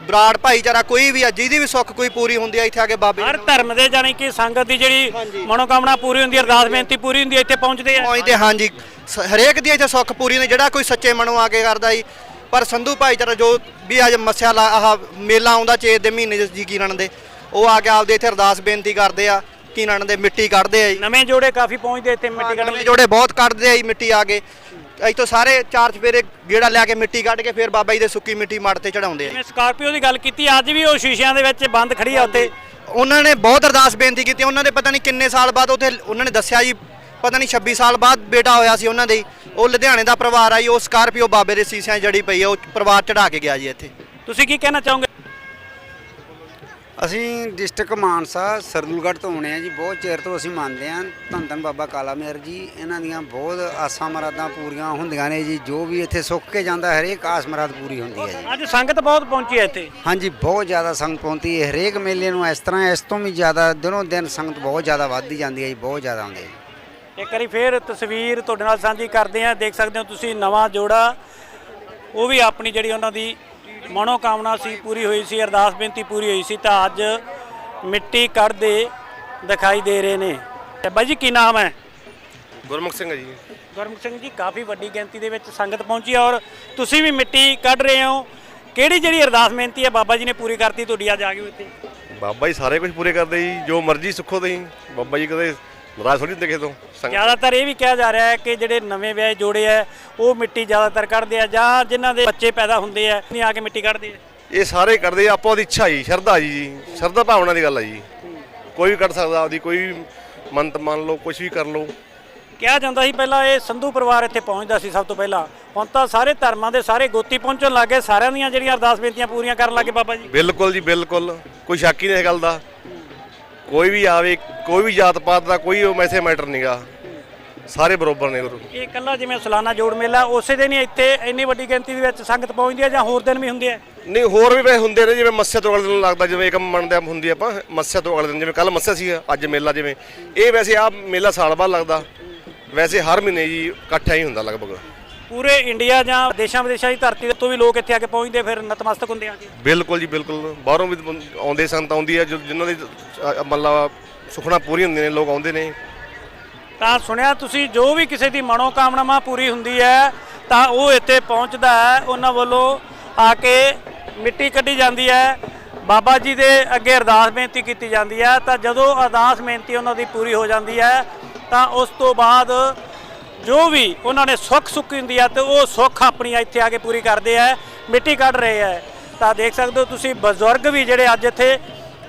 ਬਰਾੜ ਭਾਈਚਾਰਾ ਕੋਈ ਵੀ ਆ ਜਿਹਦੀ ਵੀ ਸੁੱਖ ਕੋਈ ਪੂਰੀ ਹੁੰਦੀ ਆ ਇੱਥੇ ਆ ਕੇ ਬਾਬੇ ਹਰ ਧਰਮ ਦੇ ਜਾਣੀ ਕਿ ਸੰਗਤ ਦੀ ਜਿਹੜੀ। ਮਨੋਕਾਮਨਾ ਪੂਰੀ ਹੁੰਦੀ ਹੈ ਅਰਦਾਸ ਬੇਨਤੀ ਪੂਰੀ ਹੁੰਦੀ ਹੈ ਇੱਥੇ ਪਹੁੰਚਦੇ ਆ। ਪਹੁੰਚਦੇ ਹਾਂਜੀ। ਸ- ਹਰੇਕ ਦੀ ਇੱਥੇ ਸੁੱਖ ਪੂਰੀ ਨੇ ਜਿਹੜਾ ਕੋਈ ਸੱਚੇ ਮਨੋਂ ਆ ਕੇ ਕਰਦਾ ਜੀ। ਪਰ ਸੰਧੂ ਭਾਈਚਾਰਾ ਜੋ ਵੀ ਅੱਜ ਮੱਸਿਆ ਲਾ ਆਹ ਮੇਲਾ ਆਉਂਦਾ ਚੇਤ ਦੇ ਮਹੀਨੇ ਚ ਜੀ ਕੀਰਣ ਦੇ ਉਹ ਆ ਕੇ ਆਪਦੇ ਇੱਥੇ ਅਰਦਾਸ ਬੇਨਤੀ ਕਰਦੇ ਆ। ਕੀਰਣ ਦੇ ਮਿੱਟੀ ਕੱਢਦੇ ਆ ਜੀ। ਨਵੇਂ ਜੋੜੇ ਕਾਫੀ ਪਹੁੰਚਦੇ ਇੱਥੇ ਮਿੱਟੀ ਕੱਢਣ ਨਵੇਂ ਲਈ। ਜੋੜੇ ਬਹੁਤ ਕੱਢਦੇ ਆ ਜੀ ਮਿੱਟੀ ਆ ਕੇ। ਇੱਥੋਂ ਸਾਰੇ ਚਾਰ ਚਫੇਰੇ ਗੇੜਾ ਲਿਆ ਕੇ ਮਿੱਟੀ ਕੱਢ ਕੇ ਫਿਰ ਬਾਬਾ ਜੀ ਦੇ ਸੁੱਕੀ ਮਿੱਟੀ ਮੜ ਤੇ ਚੜਾਉਂਦੇ ਆ ਜਿਵੇਂ ਸਕਾਰਪੀਓ ਦੀ ਗੱਲ ਕੀਤੀ ਅੱਜ ਵੀ ਉਹ ਸ਼ੀਸ਼ਿਆਂ ਦੇ ਵਿੱਚ ਬੰਦ ਖੜੀ ਆ ਉੱਥੇ। ਉਹਨਾਂ ਨੇ ਬਹੁਤ ਅਰਦਾਸ ਬੇਨਤੀ ਕੀਤੀ ਉਹਨਾਂ ਦੇ ਪਤਾ ਨਹੀਂ ਕਿੰਨੇ ਸਾਲ ਬਾਅਦ ਉੱਥੇ ਉਹਨਾਂ ਨੇ ਦੱਸਿਆ ਜੀ ਪਤਾ ਨਹੀਂ 26 ਸਾਲ ਬਾਅਦ ਬੇਟਾ ਹੋਇਆ ਸੀ ਉਹਨਾਂ ਦੇ ਹੀ। ਉਹ ਲੁਧਿਆਣੇ ਦਾ ਪਰਿਵਾਰ ਆ ਜੀ ਉਹ ਸਕਾਰਪੀਓ ਬਾਬੇ ਦੇ ਸੀਸਿਆਂ 'ਚ ਜੜੀ ਪਈ ਆ ਉਹ ਪਰਿਵਾਰ ਚੜਾ ਕੇ ਗਿਆ ਜੀ ਇੱਥੇ। ਤੁਸੀਂ ਕੀ ਕਹਿਣਾ ਚਾਹੋਗੇ? ਅਸੀਂ ਡਿਸਟ੍ਰਿਕਟ ਮਾਨਸਾ ਸਰਦੂਲਗੜ੍ਹ ਤੋਂ ਆਉਣੇ ਆ ਜੀ ਬਹੁਤ ਚਿਰ ਤੋਂ ਅਸੀਂ ਮੰਨਦੇ ਹਾਂ ਧੰਨ ਧੰਨ ਬਾਬਾ ਕਾਲਾ ਮੇਹਰ ਜੀ ਇਹਨਾਂ ਦੀਆਂ ਬਹੁਤ ਆਸਾਂ ਮਰਾਦਾਂ ਪੂਰੀਆਂ ਹੁੰਦੀਆਂ ਨੇ ਜੀ ਜੋ ਵੀ ਇੱਥੇ ਸੁੱਖ ਕੇ ਜਾਂਦਾ ਹਰੇਕ ਆਸ ਮਰਾਦ ਪੂਰੀ ਹੁੰਦੀ ਹੈ ਜੀ। ਅੱਜ ਸੰਗਤ ਬਹੁਤ ਪਹੁੰਚੀ ਹੈ ਇੱਥੇ। ਹਾਂਜੀ ਬਹੁਤ ਜ਼ਿਆਦਾ ਸੰਗਤ ਪਹੁੰਚਦੀ ਹੈ ਹਰੇਕ ਮੇਲੇ ਨੂੰ ਇਸ ਤਰ੍ਹਾਂ ਇਸ ਤੋਂ ਵੀ ਜ਼ਿਆਦਾ ਦਿਨੋਂ ਦਿਨ ਸੰਗਤ ਬਹੁਤ ਜ਼ਿਆਦਾ ਵੱਧਦੀ ਜਾਂਦੀ ਹੈ ਜੀ ਬਹੁਤ ਜ਼ਿਆਦਾ ਆਉਂਦੇ ਜੀ। ਇੱਕ ਵਾਰੀ ਫੇਰ ਤਸਵੀਰ ਤੁਹਾਡੇ ਨਾਲ ਸਾਂਝੀ ਕਰਦੇ ਆ ਦੇਖ ਸਕਦੇ ਹੋ ਤੁਸੀਂ ਨਵਾਂ ਜੋੜਾ ਉਹ ਵੀ ਆਪਣੀ ਜਿਹੜੀ ਉਹਨਾਂ ਦੀ ਮਨੋਕਾਮਨਾ ਸੀ ਪੂਰੀ ਹੋਈ ਸੀ ਅਰਦਾਸ ਬੇਨਤੀ ਪੂਰੀ ਹੋਈ ਸੀ ਤਾਂ ਅੱਜ ਮਿੱਟੀ ਕੱਢਦੇ ਦਿਖਾਈ ਦੇ ਰਹੇ ਨੇ। ਤੇ ਬਾਈ ਜੀ ਕੀ ਨਾਮ ਹੈ? ਗੁਰਮੁਖ ਸਿੰਘ ਜੀ। ਗੁਰਮੁਖ ਸਿੰਘ ਜੀ ਕਾਫੀ ਵੱਡੀ ਗਿਣਤੀ ਦੇ ਵਿੱਚ ਸੰਗਤ ਪਹੁੰਚੀ ਔਰ ਤੁਸੀਂ ਵੀ ਮਿੱਟੀ ਕੱਢ ਰਹੇ ਹੋ। ਕਿਹੜੀ ਜਿਹੜੀ ਅਰਦਾਸ ਬੇਨਤੀ ਹੈ ਬਾਬਾ ਜੀ ਨੇ ਪੂਰੀ ਕਰਤੀ ਤੁਹਾਡੀ ਅੱਜ ਆ ਗਏ ਹੋ ਇੱਥੇ? ਬਾਬਾ ਜੀ ਸਾਰੇ ਕੁਝ ਪੂਰੇ ਕਰਦੇ ਜੀ ਜੋ ਮਰਜ਼ੀ ਸੁੱਖੋ ਤੁਸੀਂ। ਬਾਬਾ ਜੀ ਕਦੇ ਨਾਰਾਜ਼ ਥੋੜੀ ਹੁੰਦੇ ਕਿਸੇ ਤੋਂ ਸੰਗਤ ਜ਼ਿਆਦਾਤਰ ਇਹ ਵੀ ਕਿਹਾ ਜਾ ਰਿਹਾ ਹੈ ਕਿ ਜਿਹੜੇ ਨਵੇਂ ਵਿਆਹੇ ਜੋੜੇ ਆ ਉਹ ਮਿੱਟੀ ਜ਼ਿਆਦਾਤਰ ਕੱਢਦੇ ਆ ਜਾਂ ਜਿਨ੍ਹਾਂ ਦੇ ਬੱਚੇ ਪੈਦਾ ਹੁੰਦੇ ਆ ਨਹੀਂ ਆ ਕੇ ਮਿੱਟੀ ਕੱਢਦੇ ਆ। ਇਹ ਸਾਰੇ ਕਰਦੇ ਆ, ਆਪੋ ਉਹਦੀ ਇੱਛਾ ਜੀ ਸ਼ਰਧਾ ਜੀ ਸ਼ਰਧਾ ਭਾਵਨਾ ਦੀ ਗੱਲ ਆ ਜੀ। ਕੋਈ ਵੀ ਕਰ ਸਕਦਾ ਆਪਦੀ ਕੋਈ ਮੰਤ ਮੰਨ ਲਓ ਕੁਝ ਵੀ ਕਰ ਲਓ। ਕਿਹਾ ਜਾਂਦਾ ਸੀ ਪਹਿਲਾਂ ਇਹ ਸੰਧੂ ਪਰਿਵਾਰ ਇੱਥੇ ਪਹੁੰਚਦਾ ਸੀ ਸਭ ਤੋਂ ਪਹਿਲਾਂ। ਹੁਣ ਤਾਂ ਸਾਰੇ ਧਰਮਾਂ ਦੇ ਸਾਰੇ ਗੋਤੀ ਪਹੁੰਚਣ ਲੱਗੇ ਸਾਰਿਆਂ ਦੀਆਂ ਜਿਹੜੀਆਂ ਅਰਦਾਸ ਬੇਨਤੀਆਂ ਪੂਰੀਆਂ ਕਰਨ ਲੱਗੇ ਬਾਬਾ ਜੀ। ਬਿਲਕੁਲ ਜੀ ਬਿਲਕੁਲ। ਕੋਈ ਸ਼ੱਕ ਹੀ ਨਹੀਂ ਇਸ ਗੱਲ ਦਾ। ਕੋਈ ਵੀ ਆਵੇ ਕੋਈ ਵੀ ਜਾਤ ਪਾਤ ਦਾ ਕੋਈ ਉਹ ਮੈਸੇ ਮੈਟਰ ਨਹੀਂਗਾ ਸਾਰੇ ਬਰੋਬਰ ਨੇ ਗੁਰੂ। ਇਹ ਇਕੱਲਾ ਜਿਵੇਂ ਸਾਲਾਨਾ ਜੋੜ ਮੇਲਾ ਉਸੇ ਦਿਨ ਹੀ ਇੱਥੇ ਇੰਨੀ ਵੱਡੀ ਗਿਣਤੀ ਦੇ ਵਿੱਚ ਸੰਗਤ ਪਹੁੰਚਦੀ ਹੈ ਜਾਂ ਹੋਰ ਦਿਨ ਵੀ ਹੁੰਦੇ ਆ? ਨਹੀਂ ਹੋਰ ਵੀ ਵੈਸੇ ਹੁੰਦੇ ਨੇ ਜਿਵੇਂ ਮੱਸਿਆ ਤੋਂ ਅਗਲੇ ਦਿਨ ਲੱਗਦਾ ਜਿਵੇਂ ਇੱਕ ਮੰਨਦੇ ਆ ਹੁੰਦੀ ਆਪਾਂ ਮੱਸਿਆ ਤੋਂ ਅਗਲੇ ਦਿਨ ਜਿਵੇਂ ਕੱਲ ਮੱਸਿਆ ਸੀ ਅੱਜ ਮੇਲਾ ਜਿਵੇਂ। ਇਹ ਵੈਸੇ ਆ ਮੇਲਾ ਸਾਲ ਬਾਅਦ ਲੱਗਦਾ। ਵੈਸੇ ਹਰ ਮਹੀਨੇ ਜੀ ਇਕੱਠਾ ਹੀ ਹੁੰਦਾ ਲਗਭਗ। ਪੂਰੇ ਇੰਡੀਆ ਜਾਂ ਦੇਸ਼ਾਂ ਵਿਦੇਸ਼ਾਂ ਦੀ ਧਰਤੀ ਤੋਂ ਵੀ ਲੋਕ ਇੱਥੇ ਆ ਕੇ ਪਹੁੰਚਦੇ ਫਿਰ ਨਤਮਸਤਕ ਹੁੰਦੇ ਆ ਜੀ। ਬਿਲਕੁਲ ਜੀ ਬਿਲਕੁਲ। ਬਾਹਰੋਂ ਵੀ ਆਉਂਦੇ ਸੰਤ ਆਉਂਦੀ ਹੈ ਜੋ ਜਿਨ੍ਹਾਂ ਦੀ ਮਤਲਬ ਸੁਖਣਾ ਪੂਰੀ ਹੁੰਦੀਆਂ ਨੇ ਲੋਕ ਆਉਂਦੇ ਨੇ। ਤਾਂ ਸੁਣਿਆ ਤੁਸੀਂ ਜੋ ਵੀ ਕਿਸੇ ਦੀ ਮਨੋਕਾਮਨਾ ਪੂਰੀ ਹੁੰਦੀ ਹੈ ਤਾਂ ਉਹ ਇੱਥੇ ਪਹੁੰਚਦਾ ਹੈ। ਉਹਨਾਂ ਵੱਲੋਂ ਆ ਕੇ ਮਿੱਟੀ ਕੱਢੀ ਜਾਂਦੀ ਹੈ। ਬਾਬਾ ਜੀ ਦੇ ਅੱਗੇ ਅਰਦਾਸ ਬੇਨਤੀ ਕੀਤੀ ਜਾਂਦੀ ਹੈ। ਤਾਂ ਜਦੋਂ ਅਰਦਾਸ ਬੇਨਤੀ ਉਹਨਾਂ ਦੀ ਪੂਰੀ ਹੋ ਜਾਂਦੀ ਹੈ ਤਾਂ ਉਸ ਤੋਂ ਬਾਅਦ ਜੋ ਵੀ ਉਹਨਾਂ ਨੇ ਸੁੱਖ ਸੁੱਖੀ ਹੁੰਦੀ ਹੈ ਤੇ ਉਹ ਸੁੱਖ ਆਪਣੀ ਇੱਥੇ ਆ ਕੇ ਪੂਰੀ ਕਰਦੇ ਆ, ਮਿੱਟੀ ਕੱਢ ਰਹੇ ਆ। ਤਾਂ ਦੇਖ ਸਕਦੇ ਹੋ ਤੁਸੀਂ ਬਜ਼ੁਰਗ ਵੀ ਜਿਹੜੇ ਅੱਜ ਇੱਥੇ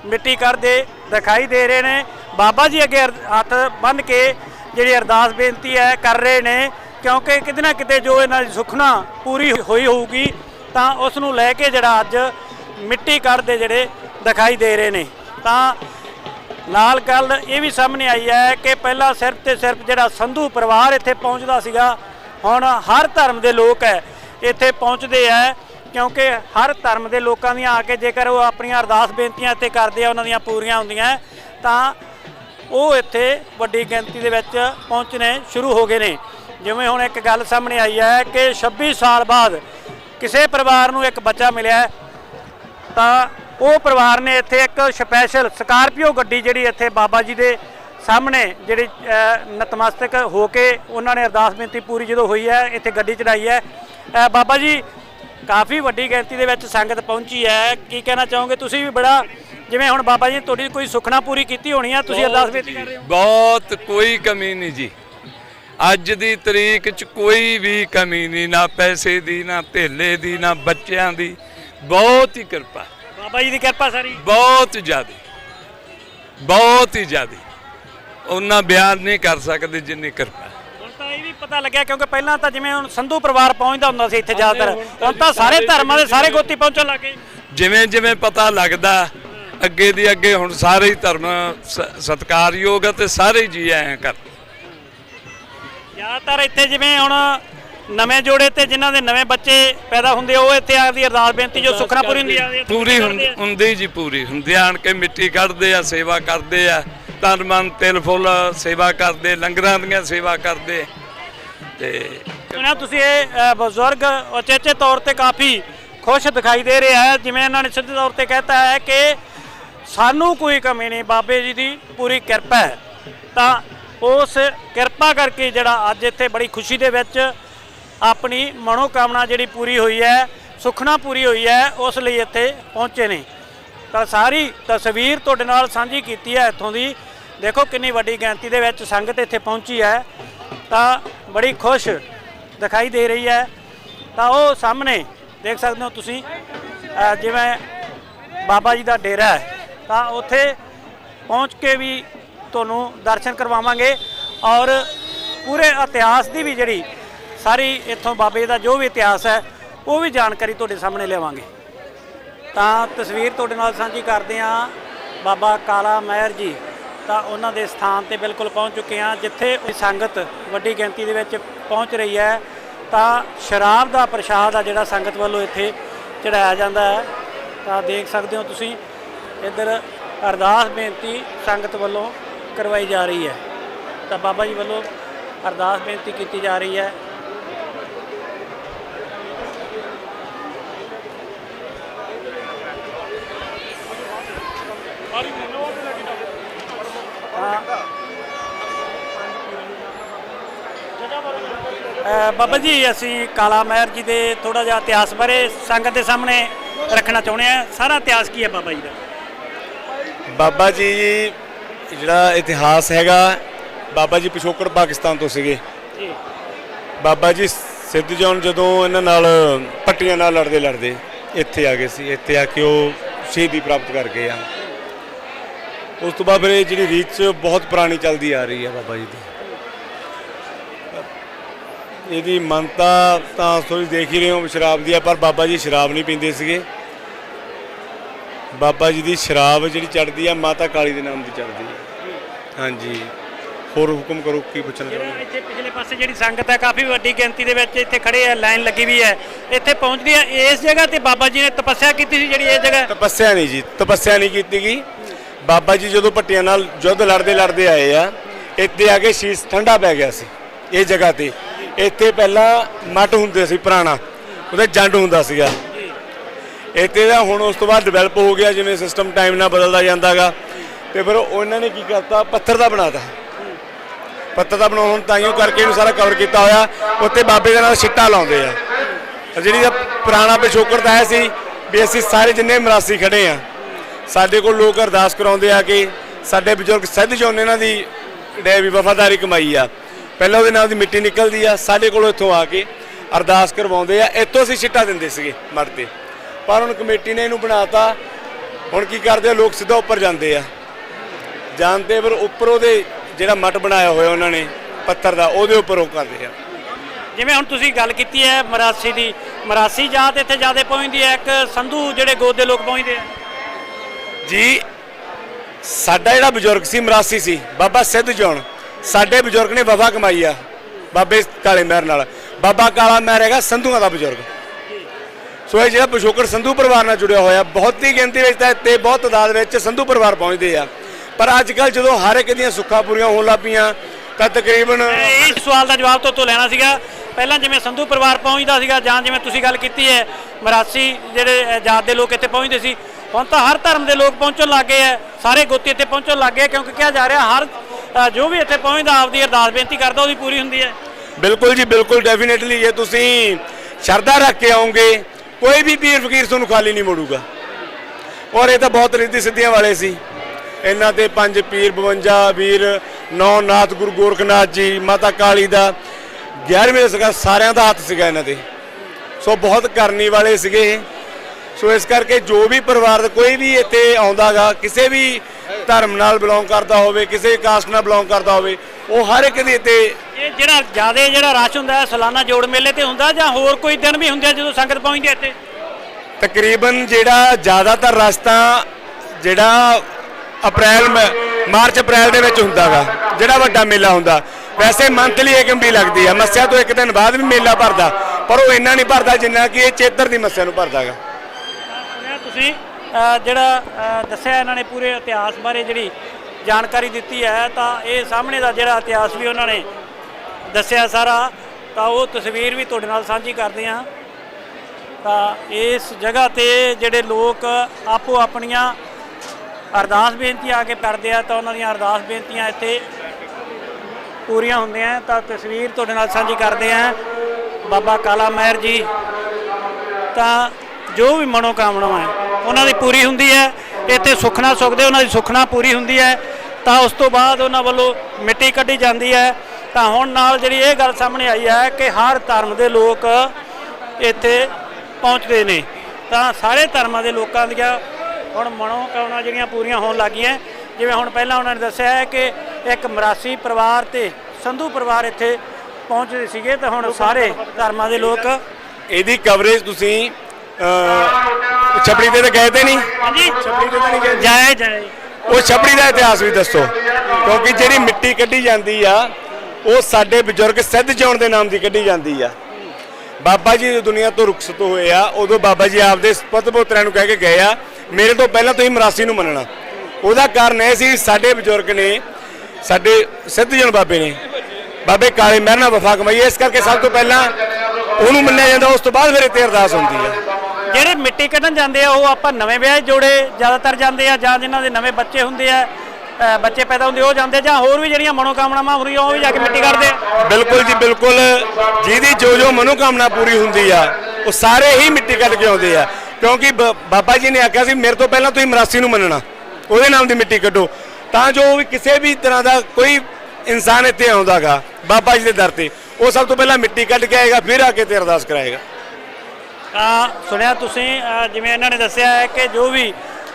ਮਿੱਟੀ ਕੱਢਦੇ ਦਿਖਾਈ ਦੇ ਰਹੇ ਨੇ। ਬਾਬਾ ਜੀ ਅੱਗੇ ਹੱਥ ਬੰਨ ਕੇ ਜਿਹੜੀ ਅਰਦਾਸ ਬੇਨਤੀ ਹੈ ਕਰ ਰਹੇ ਨੇ, ਕਿਉਂਕਿ ਕਿਤੇ ਨਾ ਕਿਤੇ ਜੋ ਇਹਨਾਂ ਦੀ ਸੁਖਨਾ ਪੂਰੀ ਹੋਈ ਹੋਊਗੀ, ਤਾਂ ਉਸ ਨੂੰ ਲੈ ਕੇ ਜਿਹੜਾ ਅੱਜ ਮਿੱਟੀ ਕੱਢਦੇ ਜਿਹੜੇ ਦਿਖਾਈ ਦੇ ਰਹੇ ਨੇ। ਤਾਂ ਨਾਲ ਗੱਲ ਇਹ ਵੀ ਸਾਹਮਣੇ ਆਈ ਹੈ ਕਿ ਪਹਿਲਾਂ ਸਿਰਫ ਤੇ ਸਿਰਫ ਜਿਹੜਾ ਸੰਧੂ ਪਰਿਵਾਰ ਇੱਥੇ ਪਹੁੰਚਦਾ ਸੀਗਾ, ਹੁਣ ਹਰ ਧਰਮ ਦੇ ਲੋਕ ਹੈ, ਇੱਥੇ ਪਹੁੰਚਦੇ ਆ ਕਿਉਂਕਿ ਹਰ ਧਰਮ ਦੇ ਲੋਕਾਂ ਦੀਆਂ ਆ ਕੇ ਜੇਕਰ ਉਹ ਆਪਣੀਆਂ ਅਰਦਾਸ ਬੇਨਤੀਆਂ ਇੱਥੇ ਕਰਦੇ ਆ, ਉਹਨਾਂ ਦੀਆਂ ਪੂਰੀਆਂ ਹੁੰਦੀਆਂ ਤਾਂ ਉਹ ਇੱਥੇ ਵੱਡੀ ਗਿਣਤੀ ਦੇ ਵਿੱਚ ਪਹੁੰਚਣੇ ਸ਼ੁਰੂ ਹੋ ਗਏ ਨੇ। ਜਿਵੇਂ ਹੁਣ ਇੱਕ ਗੱਲ ਸਾਹਮਣੇ ਆਈ ਹੈ ਕਿ 26 ਸਾਲ ਬਾਅਦ ਕਿਸੇ ਪਰਿਵਾਰ ਨੂੰ ਇੱਕ ਬੱਚਾ ਮਿਲਿਆ ਤਾਂ ਉਹ ਪਰਿਵਾਰ ਨੇ ਇੱਥੇ ਇੱਕ ਸਪੈਸ਼ਲ ਸਕਾਰਪੀਓ ਗੱਡੀ ਜਿਹੜੀ ਇੱਥੇ ਬਾਬਾ ਜੀ ਦੇ ਸਾਹਮਣੇ ਜਿਹੜੀ ਨਤਮਸਤਕ ਹੋ ਕੇ ਉਹਨਾਂ ਨੇ ਅਰਦਾਸ ਬੇਨਤੀ ਪੂਰੀ ਜਦੋਂ ਹੋਈ ਹੈ, ਇੱਥੇ ਗੱਡੀ ਚੜਾਈ ਹੈ। ਬਾਬਾ ਜੀ, ਕਾਫੀ ਵੱਡੀ ਗਿਣਤੀ ਦੇ ਵਿੱਚ ਸੰਗਤ ਪਹੁੰਚੀ ਹੈ। ਕੀ ਕਹਿਣਾ ਚਾਹੋਗੇ? ਤੁਸੀਂ ਵੀ ਬੜਾ, ਜਿਵੇਂ ਹੁਣ ਬਾਬਾ ਜੀ ਨੇ ਤੁਹਾਡੀ ਕੋਈ ਸੁਖਣਾ ਪੂਰੀ ਕੀਤੀ ਹੋਣੀ ਆ, ਤੁਸੀਂ ਅਰਦਾਸ ਬੇਨਤੀ ਕਰ ਰਹੇ ਹੋ? ਬਹੁਤ ਕੋਈ ਕਮੀ ਨਹੀਂ ਜੀ। ਅੱਜ ਦੀ ਤਰੀਕ 'ਚ ਕੋਈ ਵੀ ਕਮੀ ਨਹੀਂ, ਨਾ ਪੈਸੇ ਦੀ, ਨਾ ਧੇਲੇ ਦੀ, ਨਾ ਬੱਚਿਆਂ ਦੀ। ਬਹੁਤ ਹੀ ਕਿਰਪਾ। ਬਾਬਾ ਜੀ ਦੀ ਕਿਰਪਾ ਸਾਰੀ। ਬਹੁਤ ਜ਼ਿਆਦੀ ਬਹੁਤ ਹੀ ਜ਼ਿਆਦੀ। ਉਹਨਾਂ ਬਿਆਨ ਨਹੀਂ ਕਰ ਸਕਦੇ ਜਿੰਨੀ ਕਿਰਪਾ। ਹੁਣ ਤਾਂ ਇਹ ਵੀ ਪਤਾ ਲੱਗਿਆ ਕਿਉਂਕਿ ਪਹਿਲਾਂ ਤਾਂ ਜਿਵੇਂ ਹੁਣ ਸੰਧੂ ਪਰਿਵਾਰ ਪਹੁੰਚਦਾ ਹੁੰਦਾ ਸੀ ਇੱਥੇ ਜ਼ਿਆਦਾਤਰ ਹੁਣ ਤਾਂ ਸਾਰੇ ਧਰਮਾਂ ਦੇ ਸਾਰੇ ਗੋਤੀ ਪਹੁੰਚਣ ਲੱਗੇ ਜਿਵੇਂ ਜਿਵੇਂ ਪਤਾ ਲੱਗਦਾ ਅੱਗੇ ਦੀ ਅੱਗੇ ਹੁਣ ਸਾਰੇ ਹੀ ਧਰਮ ਸਤਿਕਾਰਯੋਗ ਤੇ ਸਾਰੇ ਜੀ ਐਂ ਕਰ ਜ਼ਿਆਦਾਤਰ ਇੱਥੇ ਜਿਵੇਂ ਹੁਣ ਨਵੇਂ ਜੋੜੇ ਤੇ ਜਿਨ੍ਹਾਂ ਦੇ ਨਵੇਂ ਬੱਚੇ ਪੈਦਾ ਹੁੰਦੇ ਉਹ ਇੱਥੇ ਆ ਦੀ ਅਰਦਾਸ ਬੇਨਤੀ ਜੋ ਸੁਖਨਾ ਪੂਰੀ ਹੁੰਦੀ ਆ। ਪੂਰੀ। ਹੁੰਦੀ ਜੀ ਪੂਰੀ। ਹੁੰਦੀ ਆਣ ਕੇ ਮਿੱਟੀ ਕੱਢਦੇ ਆ ਸੇਵਾ ਕਰਦੇ ਆ। ਤਨ ਮਨ ਤਿਲ ਫੁੱਲ ਸੇਵਾ ਕਰਦੇ ਲੰਗਰਾਂ ਦੀਆਂ ਸੇਵਾ ਕਰਦੇ। ਤੇ ਸੁਣਿਆ ਤੁਸੀਂ ਇਹ ਬਜ਼ੁਰਗ ਉਚੇਚੇ ਤੌਰ ਤੇ ਕਾਫੀ ਖੁਸ਼ ਦਿਖਾਈ ਦੇ ਰਿਹਾ ਹੈ। ਜਿਵੇਂ ਇਹਨਾਂ ਨੇ ਸਿੱਧੇ ਤੌਰ ਤੇ ਕਹਿਤਾ ਹੈ ਕਿ ਸਾਨੂੰ ਕੋਈ ਕਮੀ ਨਹੀਂ ਬਾਬੇ ਜੀ ਦੀ ਪੂਰੀ ਕਿਰਪਾ ਹੈ। ਤਾਂ ਉਸ ਕਿਰਪਾ ਕਰਕੇ ਜਿਹੜਾ ਅੱਜ ਇੱਥੇ ਬੜੀ ਖੁਸ਼ੀ ਦੇ ਵਿੱਚ ਆਪਣੀ ਮਨੋਕਾਮਨਾ ਜਿਹੜੀ ਪੂਰੀ ਹੋਈ ਹੈ, ਸੁਖਨਾ ਪੂਰੀ ਹੋਈ ਹੈ, ਉਸ ਲਈ ਇੱਥੇ ਪਹੁੰਚੇ ਨੇ। ਤਾਂ ਸਾਰੀ ਤਸਵੀਰ ਤੁਹਾਡੇ ਨਾਲ ਸਾਂਝੀ ਕੀਤੀ ਹੈ ਇੱਥੋਂ ਦੀ। ਦੇਖੋ ਕਿੰਨੀ ਵੱਡੀ ਗਿਣਤੀ ਦੇ ਵਿੱਚ ਸੰਗਤ ਇੱਥੇ ਪਹੁੰਚੀ ਹੈ। ਤਾਂ ਬੜੀ ਖੁਸ਼ ਦਿਖਾਈ ਦੇ ਰਹੀ ਹੈ। ਤਾਂ ਉਹ ਸਾਹਮਣੇ ਦੇਖ ਸਕਦੇ ਹੋ ਤੁਸੀਂ ਜਿਵੇਂ ਬਾਬਾ ਜੀ ਦਾ ਡੇਰਾ ਹੈ। ਤਾਂ ਉੱਥੇ ਪਹੁੰਚ ਕੇ ਵੀ ਤੁਹਾਨੂੰ ਦਰਸ਼ਨ ਕਰਵਾਵਾਂਗੇ। ਔਰ ਪੂਰੇ ਇਤਿਹਾਸ ਦੀ ਵੀ ਜਿਹੜੀ ਸਾਰੀ ਇੱਥੋਂ ਬਾਬੇ ਦਾ ਜੋ ਵੀ ਇਤਿਹਾਸ ਹੈ, ਉਹ ਵੀ ਜਾਣਕਾਰੀ ਤੁਹਾਡੇ ਸਾਹਮਣੇ ਲਿਆਵਾਂਗੇ। ਤਾਂ ਤਸਵੀਰ ਤੁਹਾਡੇ ਨਾਲ ਸਾਂਝੀ ਕਰਦੇ ਹਾਂ, ਬਾਬਾ ਕਾਲਾ ਮਹਿਰ ਜੀ। ਤਾਂ ਉਹਨਾਂ ਦੇ ਸਥਾਨ ਤੇ ਬਿਲਕੁਲ ਪਹੁੰਚ ਚੁੱਕੇ ਹਾਂ, ਜਿੱਥੇ ਇਹ ਸੰਗਤ ਵੱਡੀ ਗਿਣਤੀ ਦੇ ਵਿੱਚ ਪਹੁੰਚ ਰਹੀ ਹੈ। ਤਾਂ ਸ਼ਰਾਬ ਦਾ ਪ੍ਰਸ਼ਾਦ ਆ ਜਿਹੜਾ ਸੰਗਤ ਵੱਲੋਂ ਇੱਥੇ ਚੜਾਇਆ ਜਾਂਦਾ ਹੈ। ਤਾਂ ਦੇਖ ਸਕਦੇ ਹੋ ਤੁਸੀਂ, ਇੱਧਰ ਅਰਦਾਸ ਬੇਨਤੀ ਸੰਗਤ ਵੱਲੋਂ ਕਰਵਾਈ ਜਾ ਰਹੀ ਹੈ। ਤਾਂ ਬਾਬਾ ਜੀ ਵੱਲੋਂ ਅਰਦਾਸ ਬੇਨਤੀ ਕੀਤੀ ਜਾ ਰਹੀ ਹੈ। ਬਾਬਾ ਜੀ ਅਸੀਂ ਕਾਲਾ ਮਹਿਰ ਜੀ ਦੇ ਥੋੜਾ ਜਿਹਾ ਇਤਿਹਾਸ ਬਾਰੇ ਸੰਗਤ ਦੇ ਸਾਹਮਣੇ ਰੱਖਣਾ ਚਾਹੁੰਦੇ ਆ ਸਾਰਾ ਇਤਿਹਾਸ ਕੀ ਹੈ ਬਾਬਾ ਜੀ ਦਾ? ਬਾਬਾ ਜੀ ਜਿਹੜਾ ਇਤਿਹਾਸ ਹੈਗਾ ਬਾਬਾ ਜੀ ਪਿਛੋਕੜ ਪਾਕਿਸਤਾਨ ਤੋਂ ਸੀਗੇ। ਜੀ। ਬਾਬਾ ਜੀ ਸਿੱਧ ਜੌਨ ਜਦੋਂ ਇਹਨਾਂ ਨਾਲ ਪੱਟੀਆਂ ਨਾਲ ਲੜਦੇ ਲੜਦੇ ਇੱਥੇ ਆ ਗਏ ਸੀ। ਇੱਥੇ ਆ ਕੇ ਉਹ ਸ਼ਹੀਦੀ ਪ੍ਰਾਪਤ ਕਰ ਗਏ ਆ। ਉਸ ਤੋਂ ਬਾਅਦ ਫਿਰ ਇਹ ਜਿਹੜੀ ਰੀਚ ਬਹੁਤ ਪੁਰਾਣੀ ਚੱਲਦੀ ਆ ਰਹੀ ਹੈ ਬਾਬਾ ਜੀ ਦੀ। ਇਹਦੀ ਮੰਨਤਾ ਤਾਂ ਤੁਸੀਂ ਦੇਖ ਹੀ ਰਹੇ ਹੋ ਸ਼ਰਾਬ ਦੀ ਆ ਪਰ ਬਾਬਾ ਜੀ ਸ਼ਰਾਬ ਨਹੀਂ ਪੀਂਦੇ ਸੀਗੇ। ਬਾਬਾ ਜੀ ਦੀ ਸ਼ਰਾਬ ਜਿਹੜੀ ਚੜਦੀ ਆ ਮਾਤਾ ਕਾਲੀ ਦੇ ਨਾਮ ਦੀ ਚੜਦੀ ਹੈ ਹਾਂਜੀ। ਹੋਰ ਹੁਕਮ ਕਰੋ ਕੀ ਪੁੱਛਣਾ ਚਾਹੁੰਦੇ ਇੱਥੇ ਪਿਛਲੇ ਪਾਸੇ ਜਿਹੜੀ ਸੰਗਤ ਹੈ ਕਾਫੀ ਵੱਡੀ ਗਿਣਤੀ ਦੇ ਵਿੱਚ ਇੱਥੇ ਖੜੇ ਆ ਲਾਈਨ ਲੱਗੀ ਵੀ ਹੈ। ਇੱਥੇ ਪਹੁੰਚਦੀ ਹੈ ਇਸ ਜਗ੍ਹਾ ਤੇ ਬਾਬਾ ਜੀ ਨੇ ਤਪੱਸਿਆ ਕੀਤੀ ਸੀ ਜਿਹੜੀ ਇਹ ਜਗ੍ਹਾ? ਤਪੱਸਿਆ ਨਹੀਂ ਜੀ ਤਪੱਸਿਆ ਨਹੀਂ ਕੀਤੀ ਗਈ। ਬਾਬਾ ਜੀ ਜਦੋਂ ਪੱਟੀਆਂ ਨਾਲ ਯੁੱਧ ਲੜਦੇ ਲੜਦੇ ਆਏ ਆ ਇੱਥੇ ਆ ਕੇ ਸ਼ੀਸ਼ ਠੰਡਾ ਪੈ ਗਿਆ ਸੀ ਇਹ ਜਗ੍ਹਾ ਤੇ। ਇੱਥੇ ਪਹਿਲਾਂ ਮੱਟ ਹੁੰਦੇ ਸੀ ਪੁਰਾਣਾ, ਉਹਦੇ ਜੰਡ ਹੁੰਦਾ ਸੀਗਾ। ਇੱਥੇ ਦਾ ਹੁਣ ਉਸ ਤੋਂ ਬਾਅਦ ਡਿਵੈਲਪ ਹੋ ਗਿਆ, ਜਿਵੇਂ ਸਿਸਟਮ ਟਾਈਮ ਨਾਲ ਬਦਲਦਾ ਜਾਂਦਾਗਾ। ਤੇ ਫਿਰ ਉਹਨਾਂ ਨੇ ਕੀ ਕਰਤਾ? ਪੱਥਰ ਦਾ ਬਣਾਤਾ। ਪੱਥਰ ਦਾ ਬਣਾਉਣ ਤਾਈਓ ਕਰਕੇ ਇਹਨੂੰ ਸਾਰਾ ਕਵਰ ਕੀਤਾ ਹੋਇਆ। ਉੱਤੇ ਬਾਬੇ ਦੇ ਨਾਲ ਛਿੱਟਾ ਲਾਉਂਦੇ ਆ। ਜਿਹੜੀ ਇਹ ਪੁਰਾਣਾ ਪਿਛੋਕੜ ਤਾਂ ਹੈ ਸੀ ਵੀ ਅਸੀਂ ਸਾਰੇ ਜਿੰਨੇ ਮਰਾਸੀ ਖੜੇ ਆ, ਸਾਡੇ ਕੋਲ ਲੋਕ ਅਰਦਾਸ ਕਰਾਉਂਦੇ ਆ ਕਿ ਸਾਡੇ ਬਜ਼ੁਰਗ ਸਿੱਧ ਚੋਂ ਇਹਨਾਂ ਦੀ ਡੇ ਵੀ ਵਫਾਦਾਰੀ ਕਮਾਈ ਆ। ਪਹਿਲਾਂ ਉਹਦੇ ਨਾਲ ਦੀ ਮਿੱਟੀ ਨਿਕਲਦੀ ਆ ਸਾਡੇ ਕੋਲ ਇੱਥੋਂ ਆ ਕੇ ਅਰਦਾਸ ਕਰਵਾਉਂਦੇ ਆ। ਇੱਥੋਂ ਅਸੀਂ ਛਿੱਟਾ ਦਿੰਦੇ ਸੀਗੇ ਮੜ ਤੇ ਪਰ ਹੁਣ ਕਮੇਟੀ ਨੇ ਇਹਨੂੰ ਬਣਾਤਾ। ਹੁਣ ਕੀ ਕਰਦੇ ਆ? ਲੋਕ ਸਿੱਧਾ ਉੱਪਰ ਜਾਂਦੇ ਆ। ਜਾਂਦੇ ਫਿਰ ਉੱਪਰ ਉਹਦੇ ਜਿਹੜਾ ਮੱਟ ਬਣਾਇਆ ਹੋਇਆ ਉਹਨਾਂ ਨੇ ਪੱਥਰ ਦਾ ਉਹਦੇ ਉੱਪਰ ਉਹ ਕਰਦੇ ਆ। ਜਿਵੇਂ ਹੁਣ ਤੁਸੀਂ ਗੱਲ ਕੀਤੀ ਹੈ ਮਰਾਸੀ ਦੀ ਮਰਾਸੀ ਜਾਤ ਇੱਥੇ ਜ਼ਿਆਦਾ ਪਹੁੰਚਦੀ ਹੈ ਇੱਕ ਸੰਧੂ ਜਿਹੜੇ ਗੋਦ ਦੇ ਲੋਕ ਪਹੁੰਚਦੇ ਆ? ਜੀ ਸਾਡਾ ਜਿਹੜਾ ਬਜ਼ੁਰਗ ਸੀ ਮਰਾਸੀ ਸੀ ਬਾਬਾ ਸਿੱਧ ਜੌਨ। ਸਾਡੇ ਬਜ਼ੁਰਗ ਨੇ ਵਫਾ ਕਮਾਈ ਆ, ਬਾਬੇ ਕਾਲੇ ਮਹਿਰ ਨਾਲ। ਬਾਬਾ ਕਾਲਾ ਮਹਿਰ ਹੈਗਾ ਸੰਧੂਆਂ ਦਾ ਬਜ਼ੁਰਗ। ਸੋ ਇਹ ਜਿਹੜਾ ਪਿਛੋਕੜ ਸੰਧੂ ਪਰਿਵਾਰ ਨਾਲ ਜੁੜਿਆ ਹੋਇਆ, ਬਹੁਤੀ ਗਿਣਤੀ ਵਿੱਚ ਤਾਂ ਇੱਥੇ ਬਹੁਤ ਤਾਦਾਦ ਵਿੱਚ ਸੰਧੂ ਪਰਿਵਾਰ ਪਹੁੰਚਦੇ ਆ। ਪਰ ਅੱਜ ਕੱਲ ਜਦੋਂ ਹਰ ਇੱਕ ਦੀਆਂ ਸੁੱਖਾਂ ਪੂਰੀਆਂ ਹੋਣ ਲੱਗ ਪਈਆਂ, ਤਾਂ ਤਕਰੀਬਨ ਇਹ ਇਸ ਸਵਾਲ ਦਾ ਜਵਾਬ ਤੋਂ ਲੈਣਾ ਸੀਗਾ। ਪਹਿਲਾਂ ਜਿਵੇਂ ਸੰਧੂ ਪਰਿਵਾਰ ਪਹੁੰਚਦਾ ਸੀਗਾ ਜਾਂ ਜਿਵੇਂ ਤੁਸੀਂ ਗੱਲ ਕੀਤੀ ਹੈ, ਮਰਾਸੀ ਜਿਹੜੇ ਜਾਤ ਦੇ ਲੋਕ ਇੱਥੇ ਪਹੁੰਚਦੇ ਸੀ। ਹੁਣ ਤਾਂ ਹਰ ਧਰਮ ਦੇ ਲੋਕ ਪਹੁੰਚਣ ਲੱਗ ਗਏ ਆ ਸਾਰੇ ਗੋਤੀ ਇੱਥੇ ਪਹੁੰਚਣ ਲੱਗ ਗਏ ਕਿਉਂਕਿ ਕਿਹਾ ਜਾ ਰਿਹਾ ਹਰ ਜੋ ਵੀ ਇੱਥੇ ਪਹੁੰਚਦਾ, ਆਪਦੀ ਅਰਦਾਸ ਬੇਨਤੀ ਕਰਦਾ, ਉਹਦੀ ਪੂਰੀ ਹੁੰਦੀ ਹੈ। ਬਿਲਕੁਲ ਜੀ, ਬਿਲਕੁਲ ਡੈਫੀਨੇਟਲੀ ਜੇ ਤੁਸੀਂ ਸ਼ਰਧਾ ਰੱਖ ਕੇ ਆਉਂਗੇ, ਕੋਈ ਵੀ ਪੀਰ ਫਕੀਰ ਤੁਹਾਨੂੰ ਖਾਲੀ ਨਹੀਂ ਮੋੜੂਗਾ। ਔਰ ਇਹ ਤਾਂ ਬਹੁਤ ਰਿੱਧੀ ਸਿੱਧੀਆਂ ਵਾਲੇ ਸੀ। ਇਹਨਾਂ ਤੇ ਪੰਜ ਪੀਰ 52 ਵੀਰ, ਨੌ ਨਾਥ, ਗੁਰੂ ਗੋਰਖਨਾਥ ਜੀ, ਮਾਤਾ ਕਾਲੀ ਦਾ 11ਵੇਂ ਸੀਗਾ, ਸਾਰਿਆਂ ਦਾ ਹੱਥ ਸੀਗਾ ਇਹਨਾਂ ਤੇ। ਸੋ ਬਹੁਤ ਕਰਨੀ ਵਾਲੇ ਸੀਗੇ ਇਹ। ਸੋ ਇਸ ਕਰਕੇ ਜੋ ਵੀ ਪਰਿਵਾਰ ਦਾ ਕੋਈ ਵੀ ਇੱਥੇ ਆਉਂਦਾਗਾ, ਕਿਸੇ ਵੀ ਧਰਮ ਨਾਲ ਬਿਲੋਂਗ ਕਰਦਾ ਹੋਵੇ ਕਿਸੇ ਕਾਸਟ ਨਾਲ ਬਿਲੋਂਗ ਕਰਦਾ ਹੋਵੇ ਉਹ ਹਰ ਇੱਕ ਦੇ ਇੱਥੇ ਇਹ ਜਿਹੜਾ ਜ਼ਿਆਦਾ ਜਿਹੜਾ ਰਸ਼ ਹੁੰਦਾ ਹੈ ਸਾਲਾਨਾ ਜੋੜ ਮੇਲੇ ਤੇ ਹੁੰਦਾ ਜਾਂ ਹੋਰ ਕੋਈ ਦਿਨ ਵੀ ਹੁੰਦੇ ਜਦੋਂ ਸੰਗਤ ਪਹੁੰਚਦੀ ਹੈ ਇੱਥੇ? ਤਕਰੀਬਨ ਜਿਹੜਾ ਜ਼ਿਆਦਾਤਰ ਰਸਤਾ ਜਿਹੜਾ ਅਪ੍ਰੈਲ ਮਾਰਚ ਅਪ੍ਰੈਲ ਦੇ ਵਿੱਚ ਹੁੰਦਾਗਾ ਜਿਹੜਾ ਵੱਡਾ ਮੇਲਾ ਹੁੰਦਾ। ਵੈਸੇ ਮੰਥਲੀ ਏਕਮ ਵੀ ਲੱਗਦੀ ਆ ਮੱਸਿਆ ਤੋਂ ਇੱਕ ਦਿਨ ਬਾਅਦ ਵੀ ਮੇਲਾ ਭਰਦਾ ਪਰ ਉਹ ਇੰਨਾ ਨਹੀਂ ਭਰਦਾ ਜਿੰਨਾ ਕਿ ਇਹ ਚੇਤਰ ਦੀ ਮੱਸਿਆ ਨੂੰ ਭਰਦਾਗਾ ਸੁਣਿਆ ਤੁਸੀਂ ਜਿਹੜਾ ਦੱਸਿਆ ਇਹਨਾਂ ਨੇ ਪੂਰੇ ਇਤਿਹਾਸ ਬਾਰੇ ਜਿਹੜੀ ਜਾਣਕਾਰੀ ਦਿੱਤੀ ਹੈ, ਤਾਂ ਇਹ ਸਾਹਮਣੇ ਦਾ ਜਿਹੜਾ ਇਤਿਹਾਸ ਵੀ ਉਹਨਾਂ ਨੇ ਦੱਸਿਆ ਸਾਰਾ, ਤਾਂ ਉਹ ਤਸਵੀਰ ਵੀ ਤੁਹਾਡੇ ਨਾਲ ਸਾਂਝੀ ਕਰਦੇ ਹਾਂ। ਤਾਂ ਇਸ ਜਗ੍ਹਾ ਤੇ ਜਿਹੜੇ ਲੋਕ ਆਪੋ ਆਪਣੀਆਂ ਅਰਦਾਸ ਬੇਨਤੀਆਂ ਆ ਕੇ ਕਰਦੇ ਆ, ਤਾਂ ਉਹਨਾਂ ਦੀਆਂ ਅਰਦਾਸ ਬੇਨਤੀਆਂ ਇੱਥੇ ਪੂਰੀਆਂ ਹੁੰਦੀਆਂ ਤਾਂ ਤਸਵੀਰ ਤੁਹਾਡੇ ਨਾਲ ਸਾਂਝੀ ਕਰਦੇ ਆ ਬਾਬਾ ਕਾਲਾ ਮਹਿਰ ਜੀ, ਤਾਂ ਜੋ ਵੀ ਮਨੋਕਾਮਨਾ ਹੈ ਉਹਨਾਂ ਦੀ ਪੂਰੀ ਹੁੰਦੀ ਹੈ ਇੱਥੇ ਸੁਖਣਾ ਸੁਖਦੇ ਉਹਨਾਂ ਦੀ ਸੁਖਣਾ ਪੂਰੀ ਹੁੰਦੀ ਹੈ ਤਾਂ ਉਸ ਤੋਂ ਬਾਅਦ ਉਹਨਾਂ ਵੱਲੋਂ ਮਿੱਟੀ ਕੱਢੀ ਜਾਂਦੀ ਹੈ। ਤਾਂ ਹੁਣ ਨਾਲ ਜਿਹੜੀ ਇਹ ਗੱਲ ਸਾਹਮਣੇ ਆਈ ਹੈ ਕਿ ਹਰ ਧਰਮ ਦੇ ਲੋਕ ਇੱਥੇ ਪਹੁੰਚਦੇ ਨੇ। ਤਾਂ ਸਾਰੇ ਧਰਮਾਂ ਦੇ ਲੋਕਾਂ ਦੀਆਂ ਹੁਣ ਮਨੋਕਾਮਨਾ ਜਿਹੜੀਆਂ ਪੂਰੀਆਂ ਹੋਣ ਲੱਗੀਆਂ ਜਿਵੇਂ ਹੁਣ ਪਹਿਲਾਂ ਉਹਨਾਂ ਨੇ ਦੱਸਿਆ ਹੈ ਕਿ ਇੱਕ ਮਰਾਸੀ ਪਰਿਵਾਰ ਤੇ ਸੰਧੂ ਪਰਿਵਾਰ ਇੱਥੇ ਪਹੁੰਚਦੇ ਸੀਗੇ ਤਾਂ ਹੁਣ ਸਾਰੇ ਧਰਮਾਂ ਦੇ ਲੋਕ ਇਹਦੀ ਕਵਰੇਜ ਤੁਸੀਂ ਛਪੜੀ ਤੇ ਤਾਂ ਗਏ ਤੇ ਨਹੀਂ? ਹਾਂਜੀ। ਛਪੜੀ ਤੇ ਤਾਂ ਨਹੀਂ ਗਏ? ਜਾਏ ਜਾਏ। ਉਹ ਛਪੜੀ ਦਾ ਇਤਿਹਾਸ ਵੀ ਦੱਸੋ ਕਿਉਂਕਿ ਜਿਹੜੀ ਮਿੱਟੀ ਕੱਢੀ ਜਾਂਦੀ ਆ ਉਹ ਸਾਡੇ ਬਜ਼ੁਰਗ ਸਿੱਧ ਜਿਉਣ ਦੇ ਨਾਮ ਦੀ ਕੱਢੀ ਜਾਂਦੀ ਆ। ਬਾਬਾ ਜੀ ਦੁਨੀਆ ਤੋਂ ਰੁਖਸਤ ਹੋਏ ਆ ਉਦੋਂ ਬਾਬਾ ਜੀ ਆਪਦੇ ਪੁੱਤ ਪੋਤਰਿਆਂ ਨੂੰ ਕਹਿ ਕੇ ਗਏ ਆ ਮੇਰੇ ਤੋਂ ਪਹਿਲਾਂ ਤੁਸੀਂ ਮਰਾਸੀ ਨੂੰ ਮੰਨਣਾ। ਉਹਦਾ ਕਾਰਨ ਇਹ ਸੀ ਸਾਡੇ ਬਜ਼ੁਰਗ ਨੇ ਸਾਡੇ ਸਿੱਧ ਜਣ ਬਾਬੇ ਨੇ। ਬਾਬੇ ਕਾਲੇ ਮਹਿਰ ਨਾਲ ਵਫਾ ਕਮਾਈ। ਇਸ ਕਰਕੇ ਸਭ ਤੋਂ ਪਹਿਲਾਂ ਉਹਨੂੰ ਮੰਨਿਆ ਜਾਂਦਾ ਉਸ ਤੋਂ ਬਾਅਦ ਫਿਰ ਇੱਥੇ ਅਰਦਾਸ ਹੁੰਦੀ ਹੈ ਜਿਹੜੇ ਮਿੱਟੀ ਕੱਢਣ ਜਾਂਦੇ ਆ ਉਹ ਆਪਾਂ ਨਵੇਂ ਵਿਆਹ ਜੋੜੇ ਜ਼ਿਆਦਾਤਰ ਜਾਂਦੇ ਆ ਜਾਂ ਜਿਨ੍ਹਾਂ ਦੇ ਨਵੇਂ ਬੱਚੇ ਹੁੰਦੇ ਆ ਬੱਚੇ ਪੈਦਾ ਹੁੰਦੇ ਉਹ ਜਾਂਦੇ ਜਾਂ ਹੋਰ ਵੀ ਜਿਹੜੀਆਂ ਮਨੋਕਾਮਨਾਵਾਂ ਹੁੰਦੀਆਂ ਉਹ ਵੀ ਜਾ ਕੇ ਮਿੱਟੀ ਕੱਢਦੇ ਆ। ਬਿਲਕੁਲ ਜੀ ਬਿਲਕੁਲ। ਜਿਹਦੀ ਜੋ ਜੋ ਮਨੋਕਾਮਨਾ ਪੂਰੀ ਹੁੰਦੀ ਆ ਉਹ ਸਾਰੇ ਹੀ ਮਿੱਟੀ ਕੱਢ ਕੇ ਆਉਂਦੇ ਆ। ਕਿਉਂਕਿ ਬਾਬਾ ਜੀ ਨੇ ਆਖਿਆ ਸੀ ਮੇਰੇ ਤੋਂ ਪਹਿਲਾਂ ਤੁਸੀਂ ਮਰਾਸੀ ਨੂੰ ਮੰਨਣਾ। ਉਹਦੇ ਨਾਮ ਦੀ ਮਿੱਟੀ ਕੱਢੋ। ਤਾਂ ਜੋ ਵੀ ਕਿਸੇ ਵੀ ਤਰ੍ਹਾਂ ਦਾ ਕੋਈ ਇਨਸਾਨ ਇੱਥੇ ਆਉਂਦਾਗਾ ਬਾਬਾ ਜੀ ਦੇ ਦਰ ਤੇ ਉਹ ਸਭ ਤੋਂ ਪਹਿਲਾਂ ਮਿੱਟੀ ਕੱਢ ਕੇ ਆਏਗਾ ਫਿਰ ਆ ਕੇ ਤੇ ਅਰਦਾਸ ਕਰਾਏਗਾ। ਸੁਣਿਆ ਤੁਸੀਂ ਜਿਵੇਂ ਇਹਨਾਂ ਨੇ ਦੱਸਿਆ ਹੈ ਕਿ ਜੋ ਵੀ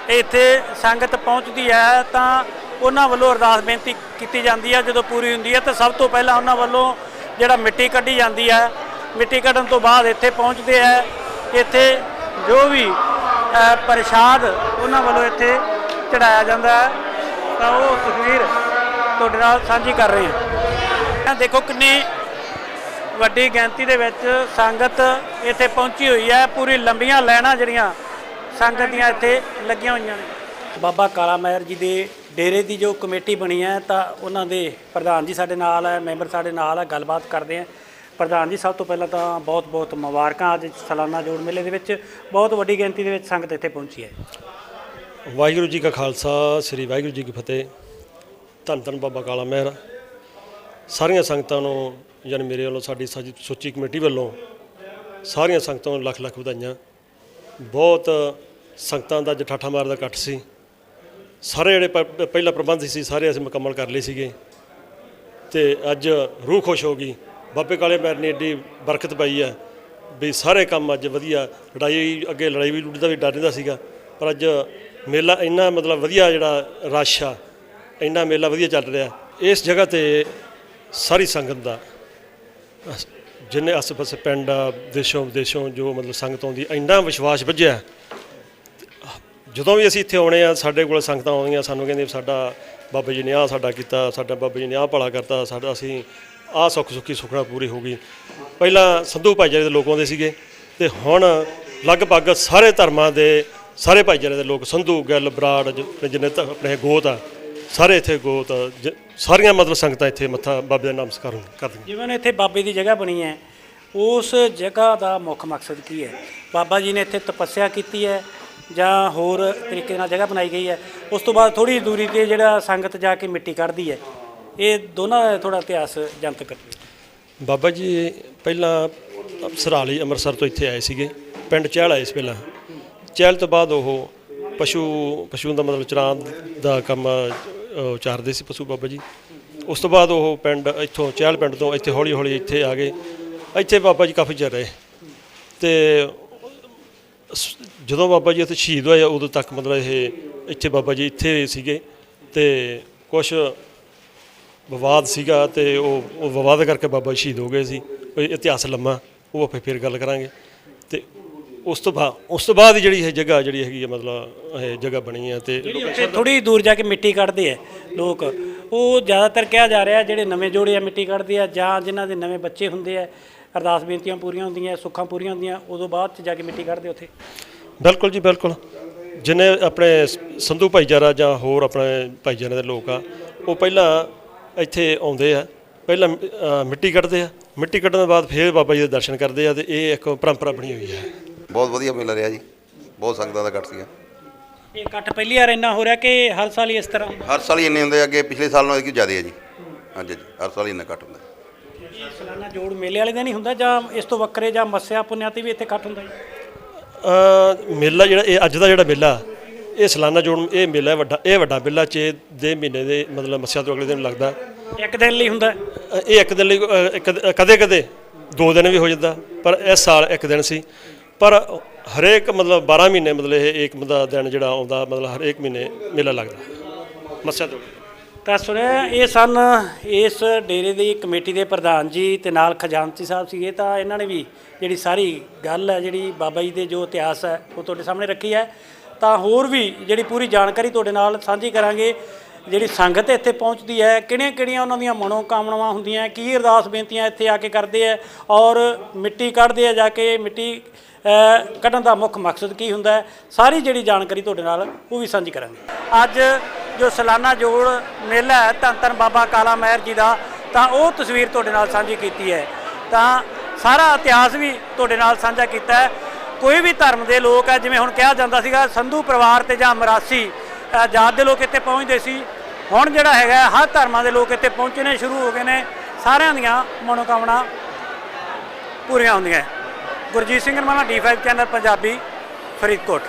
ਇੱਥੇ ਸੰਗਤ ਪਹੁੰਚਦੀ ਹੈ, ਤਾਂ ਉਹਨਾਂ ਵੱਲੋਂ ਅਰਦਾਸ ਬੇਨਤੀ ਕੀਤੀ ਜਾਂਦੀ ਹੈ। ਜਦੋਂ ਪੂਰੀ ਹੁੰਦੀ ਹੈ, ਤਾਂ ਸਭ ਤੋਂ ਪਹਿਲਾਂ ਉਹਨਾਂ ਵੱਲੋਂ ਜਿਹੜਾ ਮਿੱਟੀ ਕੱਢੀ ਜਾਂਦੀ ਹੈ, ਮਿੱਟੀ ਕੱਢਣ ਤੋਂ ਬਾਅਦ ਇੱਥੇ ਪਹੁੰਚਦੇ ਹੈ। ਇੱਥੇ ਜੋ ਵੀ ਪ੍ਰਸ਼ਾਦ ਉਹਨਾਂ ਵੱਲੋਂ ਇੱਥੇ ਚੜਾਇਆ ਜਾਂਦਾ ਹੈ। ਤਾਂ ਉਹ ਤਸਵੀਰ ਤੁਹਾਡੇ ਨਾਲ ਸਾਂਝੀ ਕਰ ਰਹੇ ਹਾਂ। ਦੇਖੋ ਕਿੰਨੀ ਵੱਡੀ ਗਿਣਤੀ ਦੇ ਵਿੱਚ ਸੰਗਤ ਇੱਥੇ ਪਹੁੰਚੀ ਹੋਈ ਹੈ। ਪੂਰੀ ਲੰਬੀਆਂ ਲਾਈਨਾਂ ਜਿਹੜੀਆਂ ਸੰਗਤ ਦੀਆਂ ਇੱਥੇ ਲੱਗੀਆਂ ਹੋਈਆਂ ਨੇ। ਬਾਬਾ ਕਾਲਾ ਮਹਿਰ ਜੀ ਦੇ ਡੇਰੇ ਦੀ ਜੋ ਕਮੇਟੀ ਬਣੀ ਹੈ ਤਾਂ ਉਹਨਾਂ ਦੇ ਪ੍ਰਧਾਨ ਜੀ ਸਾਡੇ ਨਾਲ ਹੈ ਮੈਂਬਰ ਸਾਡੇ ਨਾਲ ਹੈ ਗੱਲਬਾਤ ਕਰਦੇ ਆ ਪ੍ਰਧਾਨ ਜੀ ਸਭ ਤੋਂ ਪਹਿਲਾਂ ਤਾਂ ਬਹੁਤ ਬਹੁਤ ਮੁਬਾਰਕਾਂ ਅੱਜ ਸਾਲਾਨਾ ਜੋੜ ਮੇਲੇ ਦੇ ਵਿੱਚ। ਬਹੁਤ ਵੱਡੀ ਗਿਣਤੀ ਦੇ ਵਿੱਚ ਸੰਗਤ ਇੱਥੇ ਪਹੁੰਚੀ ਹੈ। ਵਾਹਿਗੁਰੂ ਜੀ ਕਾ ਖਾਲਸਾ ਸ੍ਰੀ ਵਾਹਿਗੁਰੂ ਜੀ ਕੀ ਫਤਿਹ। ਧੰਨ ਧੰਨ ਬਾਬਾ ਕਾਲਾ ਮਹਿਰ। ਸਾਰੀਆਂ ਸੰਗਤਾਂ ਨੂੰ, ਯਾਨੀ ਮੇਰੇ ਵੱਲੋਂ, ਸਾਡੀ ਸਾਜੀ ਸੁੱਚੀ ਕਮੇਟੀ ਵੱਲੋਂ ਸਾਰੀਆਂ ਸੰਗਤਾਂ ਨੂੰ ਲੱਖ ਲੱਖ ਵਧਾਈਆਂ। ਬਹੁਤ ਸੰਗਤਾਂ ਦਾ ਜਠਾਠਾ ਮਾਰ ਦਾ ਇਕੱਠ ਸੀ। ਸਾਰੇ ਜਿਹੜੇ ਪ- ਪਹਿਲਾ ਪ੍ਰਬੰਧ ਸੀ, ਸਾਰੇ ਅਸੀਂ ਮੁਕੰਮਲ ਕਰ ਲਏ ਸੀਗੇ। ਤੇ ਅੱਜ ਰੂਹ ਖੁਸ਼ ਹੋ ਗਈ। ਬਾਬੇ ਕਾਲੇ ਮੈਰ ਨੇ ਏਡੀ ਬਰਕਤ ਪਾਈ ਹੈ ਵੀ ਸਾਰੇ ਕੰਮ ਅੱਜ ਵਧੀਆ, ਲੜਾਈ ਅੱਗੇ ਲੜਾਈ ਵੀ ਲੁੱਟਦਾ ਵੀ ਡਰ ਰਹਿੰਦਾ ਸੀਗਾ। ਪਰ ਅੱਜ ਮੇਲਾ ਇੰਨਾ ਮਤਲਬ ਵਧੀਆ ਜਿਹੜਾ ਰਸ਼ ਆ, ਇੰਨਾ ਮੇਲਾ ਵਧੀਆ ਚੱਲ ਰਿਹਾ। ਇਸ ਜਗ੍ਹਾ ਤੇ ਸਾਰੀ ਸੰਗਤ ਦਾ। ਜਿੰਨੇ ਆਸ-ਪਾਸੇ ਪਿੰਡ ਆ, ਦੇਸ਼ੋਂ ਵਿਦੇਸ਼ੋਂ ਜੋ ਮਤਲਬ ਸੰਗਤ ਆਉਂਦੀ ਇੰਨਾ ਵਿਸ਼ਵਾਸ ਵੱਜਿਆ। ਜਦੋਂ ਵੀ ਅਸੀਂ ਇੱਥੇ ਆਉਣੇ ਆ, ਸਾਡੇ ਕੋਲ ਸੰਗਤਾਂ ਆਉਂਦੀਆਂ, ਸਾਨੂੰ ਕਹਿੰਦੇ ਵੀ ਸਾਡਾ ਬਾਬਾ ਜੀ ਨੇ ਆਹ ਸਾਡਾ ਕੀਤਾ, ਸਾਡਾ ਬਾਬਾ ਜੀ ਨੇ ਆਹ ਭਲਾ ਕਰਤਾ, ਸਾਡਾ ਅਸੀਂ ਆਹ ਸੁੱਖ ਸੁੱਖੀ ਸੁਖਣਾ ਪੂਰੀ ਹੋ ਗਈ। ਪਹਿਲਾਂ ਸੰਧੂ ਭਾਈਚਾਰੇ ਦੇ ਲੋਕ ਆਉਂਦੇ ਸੀਗੇ ਤੇ ਹੁਣ ਲਗਭਗ ਸਾਰੇ ਧਰਮਾਂ ਦੇ ਸਾਰੇ ਭਾਈਚਾਰੇ ਦੇ ਲੋਕ ਸੰਧੂ, ਗਿੱਲ, ਬਰਾੜ ਜਿੰਨੇ ਧ- ਆਪਣੇ ਗੋਤ ਆ ਸਾਰੇ ਇੱਥੇ ਗੋਤ ਜ- ਸਾਰੀਆਂ ਮਤਲਬ ਸੰਗਤਾਂ ਇੱਥੇ ਮੱਥਾ ਬਾਬੇ ਦਾ ਨਾਮ ਸਕਾਰਨ ਕਰਦੀਆਂ। ਜਿਵੇਂ ਇੱਥੇ ਬਾਬੇ ਦੀ ਜਗ੍ਹਾ ਬਣੀ ਹੈ ਉਸ ਜਗ੍ਹਾ ਦਾ ਮੁੱਖ ਮਕਸਦ ਕੀ ਹੈ? ਬਾਬਾ ਜੀ ਨੇ ਇੱਥੇ ਤਪੱਸਿਆ ਕੀਤੀ ਹੈ ਜਾਂ ਹੋਰ ਤਰੀਕੇ ਨਾਲ ਜਗ੍ਹਾ ਬਣਾਈ ਗਈ ਹੈ? ਉਸ ਤੋਂ ਬਾਅਦ ਥੋੜੀ ਦੂਰੀ ਤੇ ਜਿਹੜਾ ਸੰਗਤ ਜਾ ਕੇ ਮਿੱਟੀ ਕੱਢਦੀ ਹੈ ਇਹ ਦੋਨਾਂ ਦਾ ਥੋੜਾ ਇਤਿਹਾਸ ਜਨਤਕ ਕਰੀਏ ਬਾਬਾ ਜੀ ਪਹਿਲਾਂ ਸਰਾਲੀ ਅੰਮ੍ਰਿਤਸਰ ਤੋਂ ਇੱਥੇ ਆਏ ਸੀਗੇ ਪਿੰਡ ਚਹਿਲ ਆਏ ਸੀ ਪਹਿਲਾਂ। ਚਹਿਲ ਤੋਂ ਬਾਅਦ ਉਹ ਪਸ਼ੂ ਪਸ਼ੂ ਦਾ ਮਤਲਬ ਚਰਾਂ ਦਾ ਕੰਮ ਉਚਾਰਦੇ ਸੀ ਪਸ਼ੂ ਬਾਬਾ ਜੀ। ਉਸ ਤੋਂ ਬਾਅਦ ਉਹ ਪਿੰਡ ਇੱਥੋਂ, ਚਹਿਲ ਪਿੰਡ ਤੋਂ ਇੱਥੇ ਹੌਲੀ ਹੌਲੀ ਇੱਥੇ ਆ ਗਏ। ਇੱਥੇ ਬਾਬਾ ਜੀ ਕਾਫੀ ਚਿਰ ਰਹੇ। ਤੇ ਜਦੋਂ ਬਾਬਾ ਜੀ ਇੱਥੇ ਸ਼ਹੀਦ ਹੋਏ, ਉਦੋਂ ਤੱਕ ਮਤਲਬ ਇਹ ਇੱਥੇ ਬਾਬਾ ਜੀ ਇੱਥੇ ਸੀਗੇ। ਤੇ ਕੁਝ ਵਿਵਾਦ ਸੀਗਾ ਤੇ ਉਹ ਉਹ ਵਿਵਾਦ ਕਰਕੇ ਬਾਬਾ ਜੀ ਸ਼ਹੀਦ ਹੋ ਗਏ ਸੀ। ਇਤਿਹਾਸ ਲੰਮਾ, ਉਹ ਆਪਾਂ ਫਿਰ ਗੱਲ ਕਰਾਂਗੇ। ਤੇ ਉਸ ਤੋਂ ਬਾਅਦ ਉਸ ਤੋਂ ਬਾਅਦ ਜਿਹੜੀ ਇਹ ਜਗ੍ਹਾ ਜਿਹੜੀ ਹੈਗੀ ਹੈ ਮਤਲਬ ਇਹ ਜਗ੍ਹਾ ਬਣੀ ਹੈ ਤੇ ਉੱਥੇ ਥੋੜੀ ਦੂਰ ਜਾ ਕੇ ਮਿੱਟੀ ਕੱਢਦੇ ਆ ਲੋਕ। ਉਹ ਜ਼ਿਆਦਾਤਰ ਕਿਹਾ ਜਾ ਰਿਹਾ ਜਿਹੜੇ ਨਵੇਂ ਜੋੜੇ ਆ ਮਿੱਟੀ ਕੱਢਦੇ ਆ ਜਾਂ ਜਿਨ੍ਹਾਂ ਦੇ ਨਵੇਂ ਬੱਚੇ ਹੁੰਦੇ ਆ ਅਰਦਾਸ ਬੇਨਤੀਆਂ ਪੂਰੀਆਂ ਹੁੰਦੀਆਂ ਸੁੱਖਾਂ ਪੂਰੀਆਂ ਹੁੰਦੀਆਂ ਉਦੋਂ ਬਾਅਦ ਚ ਜਾ ਕੇ ਮਿੱਟੀ ਕੱਢਦੇ ਉੱਥੇ। ਬਿਲਕੁਲ ਜੀ ਬਿਲਕੁਲ। ਜਿੰਨੇ ਆਪਣੇ ਸੰਧੂ ਭਾਈਚਾਰਾ ਜਾਂ ਹੋਰ ਆਪਣੇ ਭਾਈਚਾਰੇ ਦੇ ਲੋਕ ਆ ਉਹ ਪਹਿਲਾਂ ਇੱਥੇ ਆਉਂਦੇ ਆ ਪਹਿਲਾਂ ਮਿੱਟੀ ਕੱਢਦੇ ਆ। ਮਿੱਟੀ ਕੱਢਣ ਤੋਂ ਬਾਅਦ ਫਿਰ ਬਾਬਾ ਜੀ ਦੇ ਦਰਸ਼ਨ ਕਰਦੇ ਆ ਤੇ ਇਹ ਇੱਕ ਪਰੰਪਰਾ ਬਣੀ ਹੋਈ ਹੈ ਬਹੁਤ ਵਧੀਆ ਮੇਲਾ ਰਿਹਾ ਜੀ। ਬਹੁਤ ਸੰਗਤਾਂ ਦਾ ਇਕੱਠ ਸੀਗਾ। ਇਹ ਇਕੱਠ ਪਹਿਲੀ ਵਾਰ ਇੰਨਾ ਹੋ ਰਿਹਾ ਕਿ ਹਰ ਸਾਲ ਹੀ ਇਸ ਤਰ੍ਹਾਂ? ਹੁੰਦਾ ਹਰ ਸਾਲ ਹੀ ਇੰਨੇ ਹੁੰਦੇ ਆ, ਅੱਗੇ ਪਿਛਲੇ ਸਾਲ ਨਾਲੋਂ ਕਿ ਜ਼ਿਆਦਾ ਹੈ ਜੀ। ਹਾਂਜੀ ਜੀ ਹਰ ਸਾਲ ਹੀ ਇੰਨਾ ਇਕੱਠ ਹੁੰਦਾ। ਇਹ ਸਾਲਾਨਾ ਜੋੜ ਮੇਲੇ ਵਾਲੇ ਦਿਨ ਹੀ ਹੁੰਦਾ ਜਾਂ ਇਸ ਤੋਂ ਵੱਖਰੇ ਜਾਂ ਮੱਸਿਆ ਪੁੰਨਿਆ ਤੇ ਵੀ ਇੱਥੇ ਇਕੱਠ ਹੁੰਦਾ ਜੀ? ਅ, ਮੇਲਾ ਜਿਹੜਾ ਇਹ ਅੱਜ ਦਾ ਜਿਹੜਾ ਮੇਲਾ ਇਹ ਸਾਲਾਨਾ ਜੋੜ ਇਹ ਮੇਲਾ ਹੈ ਵੱਡਾ ਇਹ ਵੱਡਾ ਮੇਲਾ ਚੇ ਦੇ ਮਹੀਨੇ ਦੇ ਮਤਲਬ ਮੱਸਿਆ ਤੋਂ ਅਗਲੇ ਦਿਨ ਲੱਗਦਾ। ਇੱਕ ਦਿਨ ਲਈ ਹੁੰਦਾ? ਅ, ਇਹ ਇੱਕ ਦਿਨ ਲਈ ਕਦੇ ਕਦੇ ਦੋ ਦਿਨ ਵੀ ਹੋ ਜਾਂਦਾ ਪਰ ਇਸ ਸਾਲ ਇੱਕ ਦਿਨ ਸੀ। ਪਰ ਹਰੇਕ ਮਤਲਬ 12 ਮਹੀਨੇ ਮਤਲਬ ਇਹ ਇੱਕ ਦਾ ਦਿਨ ਜਿਹੜਾ ਆਉਂਦਾ, ਮਤਲਬ ਹਰੇਕ ਮਹੀਨੇ ਮੇਲਾ ਲੱਗਦਾ। ਮੱਸਿਆ ਤੋਂ ਤਾਂ ਸੁਣਿਆ, ਇਹ ਸਨ ਇਸ ਡੇਰੇ ਦੀ ਕਮੇਟੀ ਦੇ ਪ੍ਰਧਾਨ ਜੀ ਤੇ ਨਾਲ ਖਜ਼ਾਨਚੀ ਸਾਹਿਬ ਸੀਗੇ ਤਾਂ ਇਹਨਾਂ ਨੇ ਵੀ ਜਿਹੜੀ ਸਾਰੀ ਗੱਲ ਹੈ, ਜਿਹੜੀ ਬਾਬਾ ਜੀ ਦੇ ਜੋ ਇਤਿਹਾਸ ਹੈ, ਉਹ ਤੁਹਾਡੇ ਸਾਹਮਣੇ ਰੱਖੀ ਹੈ। ਤਾਂ ਹੋਰ ਵੀ ਜਿਹੜੀ ਪੂਰੀ ਜਾਣਕਾਰੀ ਤੁਹਾਡੇ ਨਾਲ ਸਾਂਝੀ ਕਰਾਂਗੇ। ਜਿਹੜੀ ਸੰਗਤ ਇੱਥੇ ਪਹੁੰਚਦੀ ਹੈ, ਕਿਹੜੀਆਂ ਕਿਹੜੀਆਂ ਉਹਨਾਂ ਦੀਆਂ ਮਨੋਕਾਮਨਾਵਾਂ ਹੁੰਦੀਆਂ ਕੀ ਅਰਦਾਸ ਬੇਨਤੀਆਂ ਇੱਥੇ ਆ ਕੇ ਕਰਦੇ ਹੈ ਔਰ ਮਿੱਟੀ ਕੱਢਦੇ ਆ ਜਾ ਕੇ ਮਿੱਟੀ ਕੱਢਣ ਦਾ ਮੁੱਖ ਮਕਸਦ ਕੀ ਹੁੰਦਾ ਹੈ, ਸਾਰੀ ਜਿਹੜੀ ਜਾਣਕਾਰੀ ਤੁਹਾਡੇ ਨਾਲ ਉਹ ਵੀ ਸਾਂਝੀ ਕਰਾਂਗੇ। ਅੱਜ ਜੋ ਸਾਲਾਨਾ ਜੋੜ ਮੇਲਾ ਹੈ ਧੰਨ ਧੰਨ ਬਾਬਾ ਕਾਲਾ ਮਹਿਰ ਜੀ ਦਾ, ਤਾਂ ਉਹ ਤਸਵੀਰ ਤੁਹਾਡੇ ਨਾਲ ਸਾਂਝੀ ਕੀਤੀ ਹੈ। ਤਾਂ ਸਾਰਾ ਇਤਿਹਾਸ ਵੀ ਤੁਹਾਡੇ ਨਾਲ ਸਾਂਝਾ ਕੀਤਾ ਹੈ। ਕੋਈ ਵੀ ਧਰਮ ਦੇ ਲੋਕ ਹੈ, ਜਿਵੇਂ ਹੁਣ ਕਿਹਾ ਜਾਂਦਾ ਸੀਗਾ, ਸੰਧੂ ਪਰਿਵਾਰ ਤੇ ਜਾਂ ਮਰਾਸੀ ਜਾਤ ਦੇ ਲੋਕ ਇੱਥੇ ਪਹੁੰਚਦੇ ਸੀ। ਹੁਣ ਜਿਹੜਾ ਹੈਗਾ, ਹਰ ਧਰਮਾਂ ਦੇ ਲੋਕ ਇੱਥੇ ਪਹੁੰਚਣੇ ਸ਼ੁਰੂ ਹੋ ਗਏ ਨੇ। ਸਾਰਿਆਂ ਦੀਆਂ ਮਨੋਕਾਮਨਾ ਪੂਰੀਆਂ ਹੁੰਦੀਆਂ। Gurjeet Singh Ramana D5 channel Punjabi Faridkot.